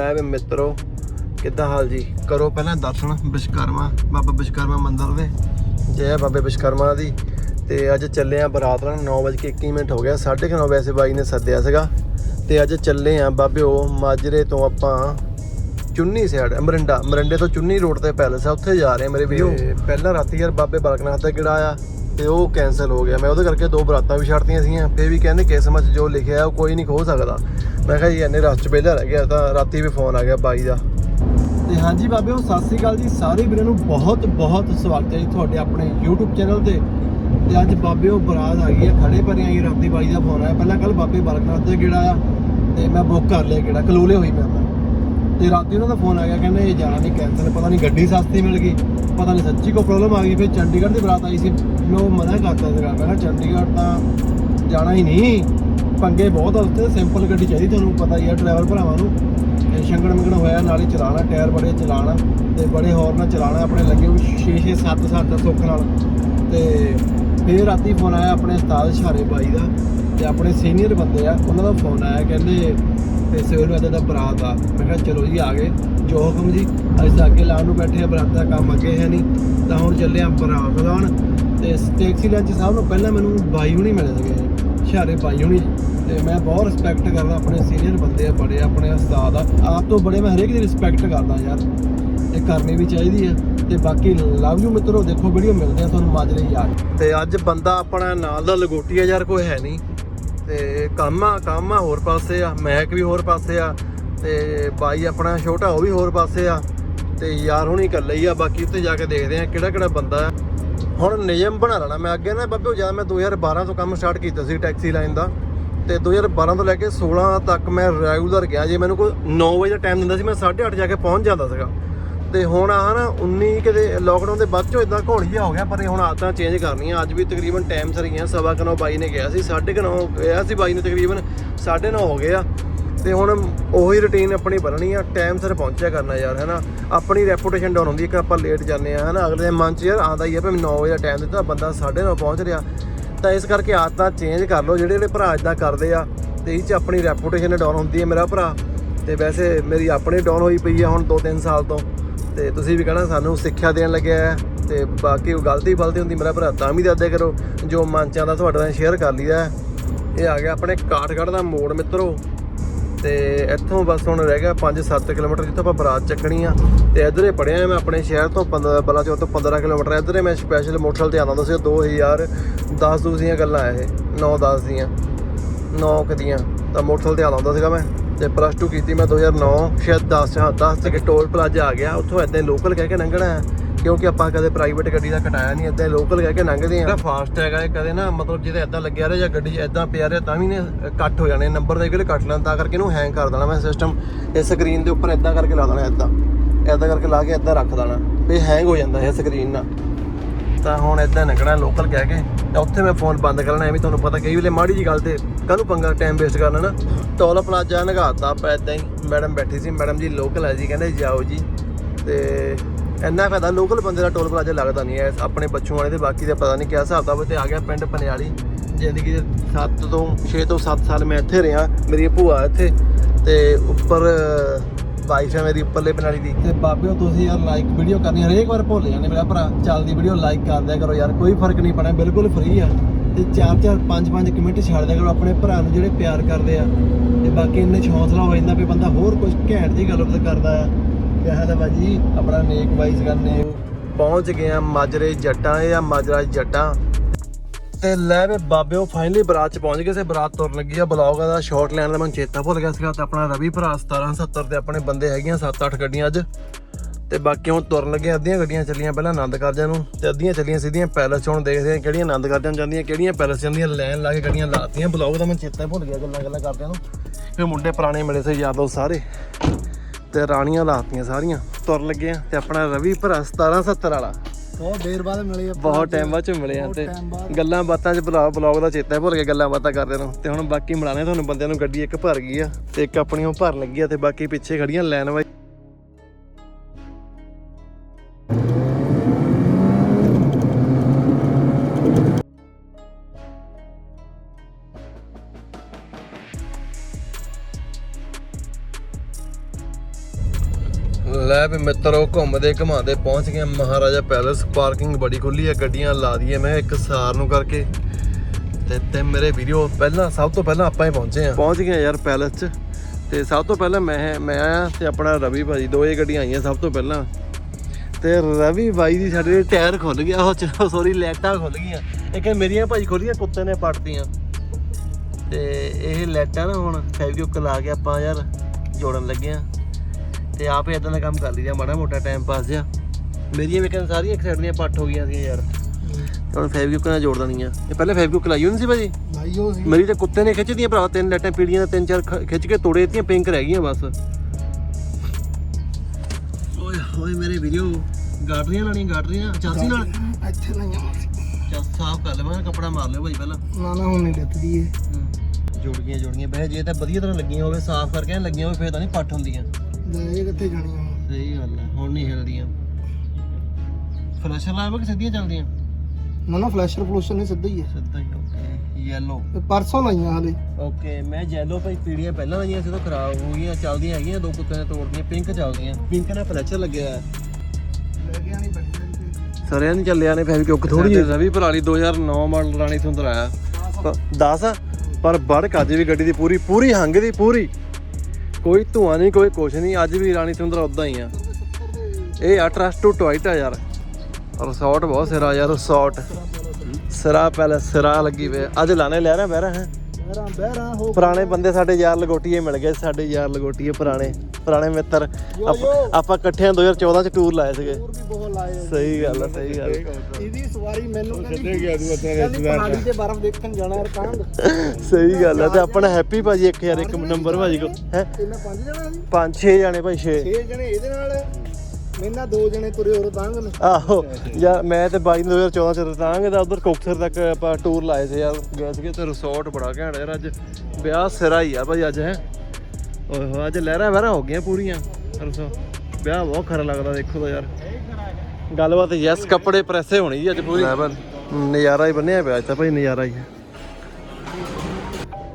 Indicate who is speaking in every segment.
Speaker 1: ਲੈ ਵੇ ਮਿੱਤਰੋ, ਕਿੱਦਾਂ ਹਾਲ ਜੀ? ਕਰੋ ਪਹਿਲਾਂ ਦਰਸ਼ਨ ਵਿਸ਼ਕਰਮਾ ਬਾਬਾ ਵਿਸ਼ਕਰਮਾ ਮੰਦਿਰ ਦੇ। ਜੈ ਬਾਬੇ ਵਿਸ਼ਕਰਮਾ ਦੀ। ਤੇ ਅੱਜ ਚੱਲੇ ਆ ਬਰਾਤ ਨਾਲ 9:21 ਮਿੰਟ ਹੋ ਗਿਆ। 9:30 ਵੈਸੇ ਬਾਈ ਨੇ ਸੱਦਿਆ ਸੀਗਾ। ਤੇ ਅੱਜ ਚੱਲੇ ਆ ਬਾਬਿਓ, ਮਾਜਰੇ ਤੋਂ ਆਪਾਂ ਚੁੰਨੀ ਸਾਈਡ ਮਰਿੰਡਾ ਮਰਿੰਡੇ ਤੋਂ ਚੁੰਨੀ ਰੋਡ ਤੇ ਪੈਲਸ ਆ, ਉੱਥੇ ਜਾ ਰਹੇ ਮੇਰੇ ਵੀਰੋ। ਪਹਿਲਾਂ ਰਾਤੀ ਯਾਰ ਬਾਬੇ ਬਲਕਨਾਥ ਦਾ ਕਿਹੜਾ ਆ ਤੇ ਉਹ ਕੈਨਸਲ ਹੋ ਗਿਆ। ਮੈਂ ਉਹਦੇ ਕਰਕੇ ਦੋ ਬਰਾਤਾਂ ਵੀ ਛੱਡਤੀਆਂ ਸੀਗੀਆਂ। ਫੇਰ ਵੀ ਕਹਿੰਦੇ ਕਿਸਮਤ ਜੋ ਲਿਖਿਆ, ਉਹ ਕੋਈ ਨਹੀਂ ਖੋ ਸਕਦਾ। ਮੈਂ ਕਿਹਾ ਜੀ, ਇੰਨੇ ਰਸਤੇ ਪਹਿਲਾਂ ਰਹਿ ਗਿਆ ਤਾਂ ਰਾਤੀ ਵੀ ਫੋਨ ਆ ਗਿਆ ਬਾਈ ਦਾ। ਤੇ ਹਾਂਜੀ ਬਾਬਿਓ, ਸਤਿ ਸ੍ਰੀ ਅਕਾਲ ਜੀ। ਸਾਰੇ ਵੀਰਾਂ ਨੂੰ ਬਹੁਤ ਬਹੁਤ ਸਵਾਗਤ ਹੈ ਜੀ ਤੁਹਾਡੇ ਆਪਣੇ YouTube ਚੈਨਲ ਤੇ। ਤੇ ਅੱਜ ਬਾਬਿਓ ਬਰਾਤ ਆ ਗਈ ਹੈ, ਖੜੇ ਪਰ ਆਈ ਰਾਤੀ ਬਾਈ ਦਾ ਫੋਨ ਆਇਆ। ਪਹਿਲਾਂ ਕੱਲ ਬਾਬੇ ਬਲਕਨਾਥ ਦਾ ਕਿਹੜਾ ਆ ਤੇ ਮੈਂ ਬੁੱਕ ਕਰ ਲਿਆ ਗੇੜਾ ਕਲੋਲੇ ਹੋਈ ਮੈਂ ਤੇ। ਰਾਤੀ ਉਹਨਾਂ ਦਾ ਫੋਨ ਆ ਗਿਆ, ਕਹਿੰਦੇ ਇਹ ਜਾਣਾ ਨਹੀਂ ਕੈਂਸਲ ਪਤਾ ਨਹੀਂ ਗੱਡੀ ਸਸਤੀ ਮਿਲ ਗਈ, ਪਤਾ ਨਹੀਂ ਸੱਚੀ ਕੋ ਪ੍ਰੋਬਲਮ ਆ ਗਈ, ਫਿਰ ਚੰਡੀਗੜ੍ਹ ਦੀ ਬਰਾਤ ਆਈ ਸੀ। ਮੈਂ ਉਹ ਮਨਾ ਕਰਤਾ ਸੀਗਾ ਮੈਂ ਕਿਹਾ ਚੰਡੀਗੜ੍ਹ ਤਾਂ ਜਾਣਾ ਹੀ ਨਹੀਂ। ਪੰਗੇ ਬਹੁਤ ਆ ਉੱਥੇ ਸਿੰਪਲ ਗੱਡੀ ਚਾਹੀਦੀ ਤੁਹਾਨੂੰ, ਪਤਾ ਹੀ ਆ ਡਰਾਈਵਰ ਭਰਾਵਾਂ ਨੂੰ। ਤੇ ਸ਼ੰਗਣ ਮੰਗਣ ਹੋਇਆ, ਨਾਲੇ ਚਲਾਣਾ ਟਾਇਰ ਬੜੇ ਚਲਾਣਾ ਤੇ ਬੜੇ ਹੌਰ ਨਾਲ ਚਲਾਣਾ ਆਪਣੇ ਲੱਗੇ 6 6 7 7 ਸੁੱਖ ਨਾਲ। ਤੇ ਫਿਰ ਰਾਤੀ ਫੋਨ ਆਇਆ ਆਪਣੇ ਉਸਤਾਦ ਸ਼ਾਰੇ ਬਾਈ ਦਾ, ਤੇ ਆਪਣੇ ਸੀਨੀਅਰ ਬੰਦੇ ਆ, ਉਹਨਾਂ ਦਾ ਫੋਨ ਆਇਆ, ਕਹਿੰਦੇ, ਤੇ ਸਵੇਰ ਨੂੰ ਇੱਦਾਂ ਦਾ ਬਰਾਤ ਆ। ਮੈਂ ਕਿਹਾ, ਚਲੋ ਜੀ, ਆ ਗਏ। ਜੋ ਹੁਕਮ ਜੀ, ਅਸੀਂ ਤਾਂ ਅੱਗੇ ਲਾਉਣ ਨੂੰ ਬੈਠੇ ਆ, ਬਰਾਤ ਦਾ ਕੰਮ ਅੱਗੇ ਹੈ ਨਹੀਂ। ਤਾਂ ਹੁਣ ਚੱਲੇ ਆ ਬਰਾਤ ਲਾਉਣ। ਤੇ ਟੈਕਸੀ ਲੈਣ 'ਚ ਸਭ ਨੂੰ ਪਹਿਲਾਂ ਮੈਨੂੰ ਬਾਈ ਹੁਣੀ ਮਿਲੇ ਸੀਗੇ ਸ਼ਾਰੇ ਬਾਈ ਹੁਣੀ ਤੇ ਮੈਂ ਬਹੁਤ ਰਿਸਪੈਕਟ ਕਰਦਾ ਆਪਣੇ ਸੀਨੀਅਰ ਬੰਦੇ ਆ, ਬੜੇ ਆਪਣੇ ਉਸਤਾਦ ਆ। ਆਪ ਤੋਂ ਬੜੇ ਮੈਂ ਹਰੇਕ ਦੀ ਰਿਸਪੈਕਟ ਕਰਦਾ ਯਾਰ। ਇਹ ਕਰਨੀ ਵੀ ਚਾਹੀਦੀ ਆ। ਤੇ ਬਾਕੀ ਲਵ ਯੂ ਮਿੱਤਰੋ, ਦੇਖੋ ਵੀਡੀਓ ਮਿਲਦੇ ਆ ਤੁਹਾਨੂੰ ਮਾਜਰੇ ਯਾਰ। ਤੇ ਅੱਜ ਬੰਦਾ ਆਪਣਾ ਨਾਲ ਦਾ ਲਗੋਟੀ ਆ ਯਾਰ, ਕੋਈ ਹੈ ਨਹੀਂ। ਤੇ ਕੰਮ ਆ ਕੰਮ ਆ, ਹੋਰ ਪਾਸੇ ਆ। ਮਹਿਕ ਵੀ ਹੋਰ ਪਾਸੇ ਆ। ਤੇ ਬਾਈ ਆਪਣਾ ਛੋਟਾ, ਉਹ ਵੀ ਹੋਰ ਪਾਸੇ ਆ। ਤੇ ਯਾਰ ਹੁਣੀ ਇਕੱਲੇ ਹੀ ਆ, ਬਾਕੀ ਉੱਤੇ ਜਾ ਕੇ ਦੇਖਦੇ ਆ ਕਿਹੜਾ ਕਿਹੜਾ ਬੰਦਾ ਆ। ਹੁਣ ਨਿਯਮ ਬਣਾ ਲੈਣਾ। ਮੈਂ ਅੱਗੇ ਨਾ ਬਾਬੇ ਜਦ ਮੈਂ 2012 ਤੋਂ ਕੰਮ ਸਟਾਰਟ ਕੀਤਾ ਸੀ ਟੈਕਸੀ ਲਾਈਨ ਦਾ। ਤੇ 2012 ਤੋਂ ਲੈ ਕੇ 16 ਤੱਕ ਮੈਂ ਰੈਗੂਲਰ ਗਿਆ। ਜੇ ਮੈਨੂੰ ਕੋਈ 9 ਵਜੇ ਦਾ ਟਾਈਮ ਦਿੰਦਾ ਸੀ, ਮੈਂ 8:30 ਜਾ ਕੇ ਪਹੁੰਚ ਜਾਂਦਾ ਸੀਗਾ। ਤੇ ਹੁਣ ਆ ਨਾ 19 ਕਿਤੇ ਲੋਕਡਾਊਨ ਦੇ ਬਾਅਦ ਚੋਂ ਇਦਾਂ ਘੋਲੀਆ ਹੋ ਗਿਆ, ਪਰ ਇਹ ਹੁਣ ਆਦਤਾਂ ਚੇਂਜ ਕਰਨੀਆਂ। ਅੱਜ ਵੀ ਤਕਰੀਬਨ ਟਾਈਮ ਸਰ ਗਿਆ ਸਵਾ ਕੁ ਬਾਈ ਨੇ ਗਿਆ ਸੀ 9:30 ਗਿਆ ਸੀ ਬਾਈ ਨੇ ਤਕਰੀਬਨ 9:30 ਹੋ ਗਏ ਆ। ਤੇ ਹੁਣ ਉਹੀ ਰੁਟੀਨ ਆਪਣੀ ਬਣਨੀ ਆ ਟਾਈਮ ਸਿਰ ਪਹੁੰਚਿਆ ਕਰਨਾ ਯਾਰ, ਹੈਨਾ। ਆਪਣੀ ਰੈਪੂਟੇਸ਼ਨ ਡਾਊਨ ਹੁੰਦੀ ਹੈ ਕਿ ਆਪਾਂ ਲੇਟ ਜਾਂਦੇ ਆ, ਹੈਨਾ। ਅਗਲੇ ਦੇ ਮਨ 'ਚ ਯਾਰ ਆਉਂਦਾ ਹੀ ਆ ਵੀ 9 ਵਜੇ ਦਾ ਟਾਈਮ ਦਿੱਤਾ, ਬੰਦਾ 9:30 ਪਹੁੰਚ ਰਿਹਾ। ਤਾਂ ਇਸ ਕਰਕੇ ਆਦਤਾਂ ਚੇਂਜ ਕਰ ਲਓ, ਜਿਹੜੇ ਜਿਹੜੇ ਭਰਾ ਇਦਾਂ ਕਰਦੇ ਆ, ਤੇ ਇਹ 'ਚ ਆਪਣੀ ਰੈਪੂਟੇਸ਼ਨ ਡਾਊਨ ਹੁੰਦੀ ਹੈ ਮੇਰਾ ਭਰਾ। ਤੇ ਵੈਸੇ ਮੇਰੀ ਆਪਣੀ ਡਾਊਨ ਹੋਈ ਪਈ ਆ ਹੁਣ 2-3 ਸਾਲ ਤੋਂ। ਤੇ ਤੁਸੀਂ ਵੀ ਕਹਣਾ, ਸਾਨੂੰ ਸਿੱਖਿਆ ਦੇਣ ਲੱਗਿਆ ਹੈ, ਤੇ ਬਾਕੀ ਉਹ ਗਲਤੀ ਫਲਤੀ ਹੁੰਦੀ ਮੇਰਾ ਭਰਾ, ਤਾਂ ਵੀ ਦੱਸਦੇ ਕਰੋ, ਜੋ ਮਨ ਚ ਆਉਂਦਾ ਤੁਹਾਡੇ ਨਾਲ ਸ਼ੇਅਰ ਕਰ ਲਈਦਾ ਇਹ ਆ ਗਿਆ ਆਪਣੇ ਕਾਠਗੜ੍ਹ ਦਾ ਮੋੜ ਮਿੱਤਰੋ। ਤੇ ਇੱਥੋਂ ਬਸ ਹੁਣ ਰਹਿ ਗਿਆ 5-7 ਕਿਲੋਮੀਟਰ ਜਿੱਥੋਂ ਆਪਾਂ ਬਰਾਤ ਚੱਕਣੀ ਆ। ਤੇ ਇਧਰੇ ਪੜਿਆ ਮੈਂ ਆਪਣੇ ਸ਼ਹਿਰ ਤੋਂ 15 ਬਲਾਚੌਰ ਤੋਂ 15 ਕਿਲੋਮੀਟਰ। ਇਧਰੇ ਮੈਂ ਸਪੈਸ਼ਲ ਮੋਟਰਸਾਈਕਲ ਤੇ ਆਉਂਦਾ ਹੁੰਦਾ ਸੀ 2010 ਦੂਸ ਦੀਆਂ ਗੱਲਾਂ ਇਹ 9-10 ਦੀਆਂ 9 ਦੀਆਂ। ਤਾਂ ਮੋਟਰਸਾਈਕਲ ਤੇ ਆਉਂਦਾ ਹੁੰਦਾ ਸੀਗਾ ਮੈਂ, ਤੇ ਪਲੱਸ 2 ਕੀਤੀ ਮੈਂ 2009 ਸ਼ਾਇਦ 10 ਹਾਂ 10 ਤੱਕ ਟੋਲ ਪਲਾਜ਼ਾ ਆ ਗਿਆ। ਉੱਥੋਂ ਇਦਾਂ ਲੋਕਲ ਕਹਿ ਕੇ ਲੰਘਣਾ ਹੈ। ਕਿਉਂਕਿ ਆਪਾਂ ਕਦੇ ਪ੍ਰਾਈਵੇਟ ਗੱਡੀ ਦਾ ਕਟਾਇਆ ਨਹੀਂ ਇਦਾਂ ਲੋਕਲ ਕਹਿ ਕੇ ਲੰਘਦੇ ਆ ਫਾਸਟ ਹੈਗਾ, ਇਹ ਕਦੇ ਨਾ ਮਤਲਬ ਜਿਹਦੇ ਇਦਾਂ ਲੱਗਿਆ ਰਿਹਾ ਜਾਂ ਗੱਡੀ 'ਚ ਇਦਾਂ ਪਿਆ ਰਿਹਾ, ਤਾਂ ਵੀ ਨੇ ਕੱਟ ਹੋ ਜਾਣੇ ਨੰਬਰ ਦੇ ਕਿਹੜੇ ਕੱਟ ਲੈਣ, ਤਾਂ ਕਰਕੇ ਇਹਨੂੰ ਹੈਂਗ ਕਰ ਦੇਣਾ ਮੈਂ ਸਿਸਟਮ ਇਸ ਸਕਰੀਨ ਦੇ ਉੱਪਰ ਇਦਾਂ ਕਰਕੇ ਲਾ ਦੇਣਾ ਇਦਾਂ ਇਦਾਂ ਕਰਕੇ ਲਾ ਕੇ ਇਦਾਂ ਰੱਖ ਦੇਣਾ, ਵੀ ਹੈਂਗ ਹੋ ਜਾਂਦਾ ਇਹ ਸਕਰੀਨ ਨਾਲ। ਤਾਂ ਹੁਣ ਇਦਾਂ ਨਿਕਲਣਾ ਲੋਕਲ ਕਹਿ ਕੇ। ਤਾਂ ਉੱਥੇ ਮੈਂ ਫੋਨ ਬੰਦ ਕਰਨਾ ਐਵੇਂ ਤੁਹਾਨੂੰ ਪਤਾ ਕਈ ਵੇਲੇ ਮਾੜੀ ਜੀ ਗੱਲ ਤੇ ਕਾਹਨੂੰ ਪੰਗਾ ਟਾਈਮ ਵੇਸਟ ਕਰਨਾ ਨਾ। ਟੋਲ ਪਲਾਜ਼ਾ ਨਗਾਤਾ ਆਪਾਂ ਇਦਾਂ ਹੀ ਮੈਡਮ ਬੈਠੀ ਸੀ ਮੈਡਮ ਜੀ ਲੋਕਲ ਹੈ ਜੀ, ਕਹਿੰਦੇ ਜਾਓ ਜੀ। ਤੇ ਇੰਨਾ ਫਾਇਦਾ, ਲੋਕਲ ਬੰਦੇ ਦਾ ਟੋਲ ਪਲਾਜ਼ਾ ਲੱਗਦਾ ਨਹੀਂ ਹੈ, ਆਪਣੇ ਬੱਚੂ ਵਾਲੇ ਤੇ ਬਾਕੀ ਦਾ ਪਤਾ ਨਹੀਂ ਕਿਆ ਹਿਸਾਬ ਦਾ। ਤੇ ਆ ਗਿਆ ਪਿੰਡ ਪਨਿਆਲੀ, ਜ਼ਿੰਦਗੀ ਦੇ 7 ਤੋਂ 6 ਤੋਂ 7 ਸਾਲ ਮੈਂ ਇੱਥੇ ਰਿਹਾ, ਮੇਰੀ ਭੂਆ ਇੱਥੇ, ਤੇ ਉੱਪਰ ਵਾਈਫ ਹੈ ਮੇਰੀ ਉੱਪਰਲੇ ਪਨਾਲੀ ਦੀ। ਤੇ ਬਾਬਿਓ, ਤੁਸੀਂ ਯਾਰ ਲਾਈਕ ਵੀਡੀਓ ਕਰਨੀ, ਹਰੇਕ ਵਾਰ ਭੁੱਲ ਜਾਂਦੇ ਮੇਰਾ ਭਰਾ। ਚੱਲਦੀ ਵੀਡੀਓ ਲਾਈਕ ਕਰ ਦਿਆ ਕਰੋ ਯਾਰ, ਕੋਈ ਫ਼ਰਕ ਨਹੀਂ ਪੈਣਾ, ਬਿਲਕੁਲ ਫ੍ਰੀ ਆ। ਤੇ 4-4 5-5 ਕਮੈਂਟ ਛੱਡ ਦਿਆ ਕਰੋ, ਆਪਣੇ ਭਰਾ ਨੂੰ ਜਿਹੜੇ ਪਿਆਰ ਕਰਦੇ ਆ। ਤੇ ਬਾਕੀ ਇੰਨੇ 'ਚ ਹੌਸਲਾ ਹੋ ਜਾਂਦਾ ਵੀ ਬੰਦਾ ਹੋਰ ਕੁਝ ਘੈਂਟ ਜੀ ਗੱਲਬਾਤ ਕਰਦਾ ਆ। ਕਿਆ ਹਾਲ ਹੈ ਬਾਜੀ ਆਪਣਾ ਨੇਕ ਬਾਈ ਸਗਾ ਨੇਕ। ਪਹੁੰਚ ਗਏ ਆ ਮਾਜਰੇ ਜੱਟਾਂ ਇਹ ਆ ਮਾਜਰਾ ਜੱਟਾਂ। ਤੇ ਲੈ ਵੇ ਬਾਬਿਓ ਫਾਈਨਲੀ ਬਰਾਤ ਚ ਪਹੁੰਚ ਗਏ ਸੀ ਬਰਾਤ ਤੁਰਨ ਲੱਗੀ ਆ ਬਲੌਗ ਦਾ। ਸ਼ਾਰਟ ਲੈਣ ਦਾ ਮੈਨੂੰ ਚੇਤਾ ਭੁੱਲ ਗਿਆ ਸੀਗਾ ਤੇ ਆਪਣਾ ਰਵੀ ਭਰਾ 1770 ਤੇ ਆਪਣੇ ਬੰਦੇ ਹੈਗੀਆਂ 7-8 ਗੱਡੀਆਂ ਅੱਜ। ਤੇ ਬਾਕੀ ਹੁਣ ਤੁਰਨ ਲੱਗੇ ਅੱਧੀਆਂ ਗੱਡੀਆਂ ਚੱਲੀਆਂ ਪਹਿਲਾਂ ਆਨੰਦ ਕਾਰਜਾਂ ਨੂੰ ਤੇ ਅੱਧੀਆਂ ਚੱਲੀਆਂ ਸਿੱਧੀਆਂ ਪੈਲਸ 'ਚ। ਹੁਣ ਦੇਖਦੇ ਆ ਕਿਹੜੀਆਂ ਆਨੰਦ ਕਾਰਜਾਂ ਨੂੰ ਜਾਂਦੀਆਂ, ਕਿਹੜੀਆਂ ਪੈਲਸ ਜਾਂਦੀਆਂ, ਲਾਈਨ ਲਾ ਕੇ ਗੱਡੀਆਂ ਲਾਤੀਆਂ। ਬਲੌਗ ਦਾ ਮੈਨੂੰ ਚੇਤਾ ਭੁੱਲ ਗਿਆ ਗੱਲਾਂ ਗੱਲਾਂ ਕਰਦਿਆਂ ਨੂੰ। ਫਿਰ ਮੁੰਡੇ ਪੁਰਾਣੇ ਮਿਲੇ ਸੀ, ਯਾਦੋ ਸਾਰੇ। ਤੇ ਰਾਣੀਆਂ ਲਾਤੀਆਂ ਸਾਰੀਆਂ। ਤੁਰਨ ਲੱਗੇ ਆ ਤੇ ਆਪਣਾ ਰਵੀ ਭਰਾ 1770 ਵਾਲਾ।
Speaker 2: ਬਹੁਤ ਦੇਰ ਬਾਅਦ ਮਿਲੇ ਆਪਾਂ
Speaker 1: ਬਹੁਤ ਟਾਈਮ ਬਾਅਦ ਚ ਮਿਲੇ ਆ ਤੇ। ਗੱਲਾਂ ਬਾਤਾਂ ਚ ਬਲੌਗ ਬਲੌਗ ਦਾ ਚੇਤਾ ਭੁੱਲ ਗਿਆ ਗੱਲਾਂ ਬਾਤਾਂ ਕਰਦੇ ਨੂੰ। ਤੇ ਹੁਣ ਬਾਕੀ ਮਿਲਾਣੇ ਤੁਹਾਨੂੰ ਬੰਦਿਆਂ ਨੂੰ ਗੱਡੀ ਇੱਕ ਭਰ ਗਈ ਆ ਤੇ ਇੱਕ ਆਪਣੀ ਉਹ ਭਰ ਲੱਗੀ ਆ ਤੇ ਬਾਕੀ ਪਿੱਛੇ ਖੜੀਆਂ ਲਾਈਨ ਵਾਈ ਮਿੱਤਰੋ, ਘੁੰਮਦੇ ਘਮਾਉਂਦੇ ਪਹੁੰਚ ਗਏ ਮਹਾਰਾਜਾ ਪੈਲੇਸ। ਪਾਰਕਿੰਗ ਬੜੀ ਖੁੱਲੀ ਹੈ, ਗੱਡੀਆਂ ਲਾ ਦਈਏ ਮੈਂ ਇੱਕ ਸਾਰ ਨੂੰ ਕਰਕੇ। ਤੇ ਤੇ ਮੇਰੇ ਵੀਡੀਓ ਪਹਿਲਾਂ, ਸਭ ਤੋਂ ਪਹਿਲਾਂ ਆਪਾਂ ਹੀ ਪਹੁੰਚੇ ਆ ਪਹੁੰਚ ਗਏ ਯਾਰ ਪੈਲੇਸ 'ਚ। ਤੇ ਸਭ ਤੋਂ ਪਹਿਲਾਂ ਮੈਂ ਮੈਂ ਆਇਆ ਤੇ ਆਪਣਾ ਰਵੀ ਭਾਜੀ ਦੋਏ ਗੱਡੀਆਂ ਆਈਆਂ ਸਭ ਤੋਂ ਪਹਿਲਾਂ। ਤੇ ਰਵੀ ਬਾਈ ਦੀ ਸਾਡੇ ਟਾਇਰ ਖੁੱਲ ਗਿਆ, ਉਹ ਚਲੋ ਸੌਰੀ, ਲਾਈਟਾਂ ਖੁੱਲ ਗਈਆਂ। ਇੱਕ ਮੇਰੀਆਂ ਭਾਈ ਖੁੱਲੀਆਂ ਕੁੱਤੇ ਨੇ ਪੱਟਤੀਆਂ। ਤੇ ਇਹ ਲਾਈਟਾਂ ਨਾ ਹੁਣ, ਫੈਬਰਿਕ ਲਾ ਕੇ ਆਪਾਂ ਯਾਰ ਜੋੜਨ ਲੱਗੇ ਆ ਤੇ ਆਪੇ ਇਦਾਂ ਦਾ ਕੰਮ ਕਰ ਲਈਦਾ ਮਾੜਾ ਮੋਟਾ ਟਾਈਮ ਪਾਸ ਜਿਹਾ। ਮੇਰੀਆਂ ਵੇਖਣ ਸਾਰੀਆਂ ਇੱਕ ਸਾਈਡ ਦੀਆਂ ਪੱਟ ਹੋ ਗਈਆਂ ਸੀ ਯਾਰ। ਹੁਣ ਫੈਬਰਿਕ ਨਾਲ ਜੋੜ ਦੇਣੀਆਂ ਇਹ ਪਹਿਲੇ ਫੈਬਰਿਕ ਲਾਈ ਹੁੰਦੀ ਸੀ ਭਾਜੀ?
Speaker 2: ਲਾਈ ਹੋ ਸੀ।
Speaker 1: ਮੇਰੀ ਤੇ ਕੁੱਤੇ ਨੇ ਖਿੱਚਦੀਆਂ ਭਰਾ ਤਿੰਨ ਲਾਈਟਾਂ ਪੀੜੀਆਂ ਤਿੰਨ ਚਾਰ ਖ- ਖਿੱਚ ਕੇ ਤੋੜੇ ਦਿੱਤੀਆਂ ਪਿੰਕ ਰਹਿ ਗਈਆਂ ਬਸ। ਓਏ ਹੋਏ ਮੇਰੇ ਵੀਡੀਓ ਗਾਟਰੀਆਂ ਲਾਣੀਆਂ ਗਾਟਰੀਆਂ ਚਾਸੀ ਨਾਲ?
Speaker 2: ਇੱਥੇ ਲਾਈਆਂ ਸੀ।
Speaker 1: ਚਾ ਸਾਫ਼ ਕਰ ਲਵਾਂ ਕੱਪੜਾ ਮਾਰ ਲਿਓ ਭਾਈ ਪਹਿਲਾਂ।
Speaker 2: ਨਾ ਨਾ ਹੁਣ ਨਹੀਂ ਡੱਤਦੀ ਏ
Speaker 1: ਜੁੜ ਗਈਆਂ ਜੁੜ ਗਈਆਂ ਬਹਿ ਜੇ ਤਾਂ ਵਧੀਆ ਤਰ੍ਹਾਂ ਲੱਗੀਆਂ ਹੋਵੇ ਸਾਫ਼ ਕਰਕੇ ਐਨ ਲੱਗੀਆਂ ਹੋਵੇ ਫੇਰ ਤਾਂ ਨਹੀਂ ਪੱਟ ਹੁੰਦੀਆਂ।
Speaker 2: ਲੈ ਇਹ ਕਿੱਥੇ ਜਾਣੀਆਂ ਹੁਣ?
Speaker 1: ਸਹੀ ਗੱਲ ਹੈ ਹੁਣ ਨਹੀਂ ਹਿਲਦੀਆਂ। ਫਲੈਸ਼ਰ ਲਾਇਆ ਵਾ ਕਿ ਸਿੱਧੀਆਂ ਚੱਲਦੀਆਂ?
Speaker 2: ਨਾ ਨਾ ਫਲੈਸ਼ਰ ਫਲੂਸ਼ਰ ਨਹੀਂ ਸਿੱਧਾ ਹੀ ਹੈ
Speaker 1: ਸਿੱਧਾ ਹੀ ਓਕੇ ਯੈਲੋ
Speaker 2: ਇਹ ਪਰਸੋਂ ਲਾਈਆਂ ਹਲੇ।
Speaker 1: ਓਕੇ ਮੈਂ ਯੈਲੋ ਭਾਈ ਪੀੜੀਆਂ ਪਹਿਲਾਂ ਲਾਈਆਂ ਸੀ ਤਾਂ ਖਰਾਬ ਹੋ ਗਈਆਂ ਚੱਲਦੀਆਂ ਹੈਗੀਆਂ ਦੋ ਕੁੱਤੇ ਨੇ ਤੋੜਦੀਆਂ ਪਿੰਕ ਚੱਲਦੀਆਂ। ਪਿੰਕ ਨਾਲ ਫਲੈਸ਼ਰ ਲੱਗਿਆ ਹੋਇਆ।
Speaker 2: ਲੈ ਗਿਆ ਨਹੀਂ ਬਣੀ
Speaker 1: ਸਾਰਿਆਂ ਨੇ ਚੱਲਿਆ ਨੇ ਫੈਵੀ ਕਿਉਂਕਿ ਥੋੜੀ ਜਿਹੀ। ਰਵੀ ਭਰਾਲੀ 2009 ਮਾਡਲ ਰਾਣੀ ਸੁੰਦਰ ਆਇਆ। 10 ਪਰ ਬੜਕ ਅੱਜ ਵੀ ਗੱਡੀ ਦੀ ਪੂਰੀ ਪੂਰੀ ਹੰਗ ਦੀ ਪੂਰੀ। ਕੋਈ ਧੂਆਂ ਨਹੀਂ, ਕੋਈ ਕੁਛ ਨਹੀਂ। ਅੱਜ ਵੀ ਰਾਣੀ ਸੁੰਦਰ ਉਦਾਂ ਹੀ ਆ। ਇਹ ਆ ਟਰਸਟ ਟੂ ਟਵਾਈਟ ਆ ਯਾਰ। ਰਿਸੋਰਟ ਬਹੁਤ ਸਿਰਾ ਯਾਰ ਰਿਸੋਰਟ ਸਿਰਾ ਪਹਿਲੇ ਸਿਰਾ ਲੱਗੀ ਵੇ। ਅੱਜ ਲਾਣੇ ਲੈ ਰਿਹਾ ਬਹਿਰਾ ਹੈ।
Speaker 2: ਬਹਿਰਾਂ ਬਹਿਰਾਂ ਹੋ
Speaker 1: ਪੁਰਾਣੇ ਬੰਦੇ ਸਾਡੇ ਯਾਰ ਲਗੋਟੀਏ ਮਿਲ ਗਏ ਸਾਡੇ ਯਾਰ ਲਗੋਟੀਏ ਪੁਰਾਣੇ ਪੁਰਾਣੇ ਮਿੱਤਰ। ਆਪਾਂ- ਆਪਾਂ ਇਕੱਠਿਆਂ 2014 ਚ ਟੂਰ ਲਾਏ ਸੀਗੇ।
Speaker 2: ਹੋਰ ਵੀ ਬਹੁਤ ਲਾਏ ਆ।
Speaker 1: ਸਹੀ ਗੱਲ ਆ ਸਹੀ ਗੱਲ
Speaker 2: ਇਹਦੀ ਸਵਾਰੀ ਮੈਨੂੰ ਕਹਿੰਦੀ ਗਿਆ ਤੂੰ ਉੱਥੇ ਪਹਾੜੀ ਤੇ ਬਰਫ਼ ਦੇਖਣ ਜਾਣਾ ਯਾਰ ਕਾਂਡ
Speaker 1: ਸਹੀ ਗੱਲ ਆ ਤੇ ਆਪਣਾ ਹੈਪੀ ਭਾਜੀ ਇੱਕ ਯਾਰ ਇੱਕ ਨੰਬਰ ਭਾਜੀ ਕੋ ਹੈ?
Speaker 2: ਇਹਨਾਂ ਪੰਜ ਜਣਾ ਸੀ
Speaker 1: ਪੰਜ ਛੇ ਜਾਣੇ ਭਾਈ ਛੇ।
Speaker 2: 6 ਜਣੇ ਇਹਦੇ ਨਾਲ। ਮੈਨਾਂ ਦੋ ਜਣੇ ਤੁਰੇ ਹੋਰ ਤਾਂਗ ਨੇ
Speaker 1: ਆਹੋ ਯਾਰ ਮੈਂ ਤੇ ਬਾਈ ਨੂੰ 2014 ਚ ਰਤਾਂਗੇ ਦਾ ਉਧਰ ਕੋਕਸਰ ਤੱਕ ਆਪਾਂ ਟੂਰ ਲਾਏ ਸੀ ਯਾਰ। ਗਏ ਸੀਗੇ ਤੇ ਰਿਸੋਰਟ ਬੜਾ ਘੈਂਟ ਯਾਰ ਅੱਜ। ਵਿਆਹ ਸਿਰਾ ਹੀ ਆ ਭਾਈ ਅੱਜ ਹੈ। ਓਏ ਹੋ ਅੱਜ ਲਹਿਰਾਂ ਵਹਿਰਾਂ ਹੋ ਗਈਆਂ ਪੂਰੀਆਂ। ਰਸੋ ਵਿਆਹ ਬਹੁਤ ਖਰਾ ਲੱਗਦਾ ਦੇਖੋ ਤਾਂ ਯਾਰ। ਗੱਲਬਾਤ ਯੈਸ ਕੱਪੜੇ ਪ੍ਰੈਸੇ ਹੋਣੀ ਜੀ ਅੱਜ ਪੂਰੀ। ਨਜ਼ਾਰਾ ਹੀ ਬੰਨਿਆ ਪਿਆ ਅੱਜ ਤਾਂ ਭਾਈ ਨਜ਼ਾਰਾ ਹੀ ਹੈ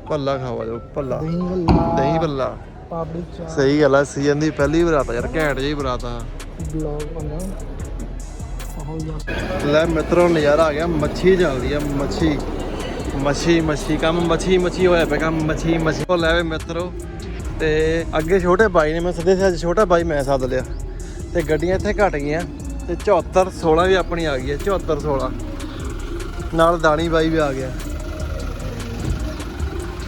Speaker 1: ਭੱਲਾ ਖਾਵਾ ਜੋ ਭੱਲਾ।
Speaker 2: ਦਹੀਂ ਵੱਲਾ
Speaker 1: ਦਹੀਂ ਭੱਲਾ।
Speaker 2: ਪਾਪੜੀ ਚਾਟ
Speaker 1: ਸਹੀ ਗੱਲ ਆ ਸੀਜ਼ਨ ਦੀ ਪਹਿਲੀ ਬਰਾਤ ਯਾਰ ਘੈਂਟ ਜਿਹੀ ਬਰਾਤ ਆ।
Speaker 2: ਬਲੌਗ ਬੰਦਾ
Speaker 1: ਲੈ ਮਿੱਤਰੋ, ਨਜ਼ਾਰਾ ਆ ਗਿਆ। ਮੱਛੀ ਚੱਲਦੀ ਆ, ਮੱਛੀ। ਮੱਛੀ ਮੱਛੀ। ਕੰਮ ਮੱਛੀ ਮੱਛੀ ਹੋਇਆ ਪਿਆ, ਕੰਮ ਮੱਛੀ ਮੱਛੀ। ਉਹ ਲੈ ਵੇ ਮਿੱਤਰੋ, ਤੇ ਅੱਗੇ ਛੋਟੇ ਬਾਈ ਨੇ ਮੈਂ ਸਦੇ ਸੀ ਅੱਜ ਛੋਟਾ ਬਾਈ ਮੈਂ ਸੱਦ ਲਿਆ। ਤੇ ਗੱਡੀਆਂ ਇੱਥੇ ਘਟ ਗਈਆਂ। ਤੇ 74 16 ਵੀ ਆਪਣੀ ਆ ਗਈ ਹੈ 74 16 ਨਾਲ ਦਾਣੀ ਬਾਈ ਵੀ ਆ ਗਿਆ।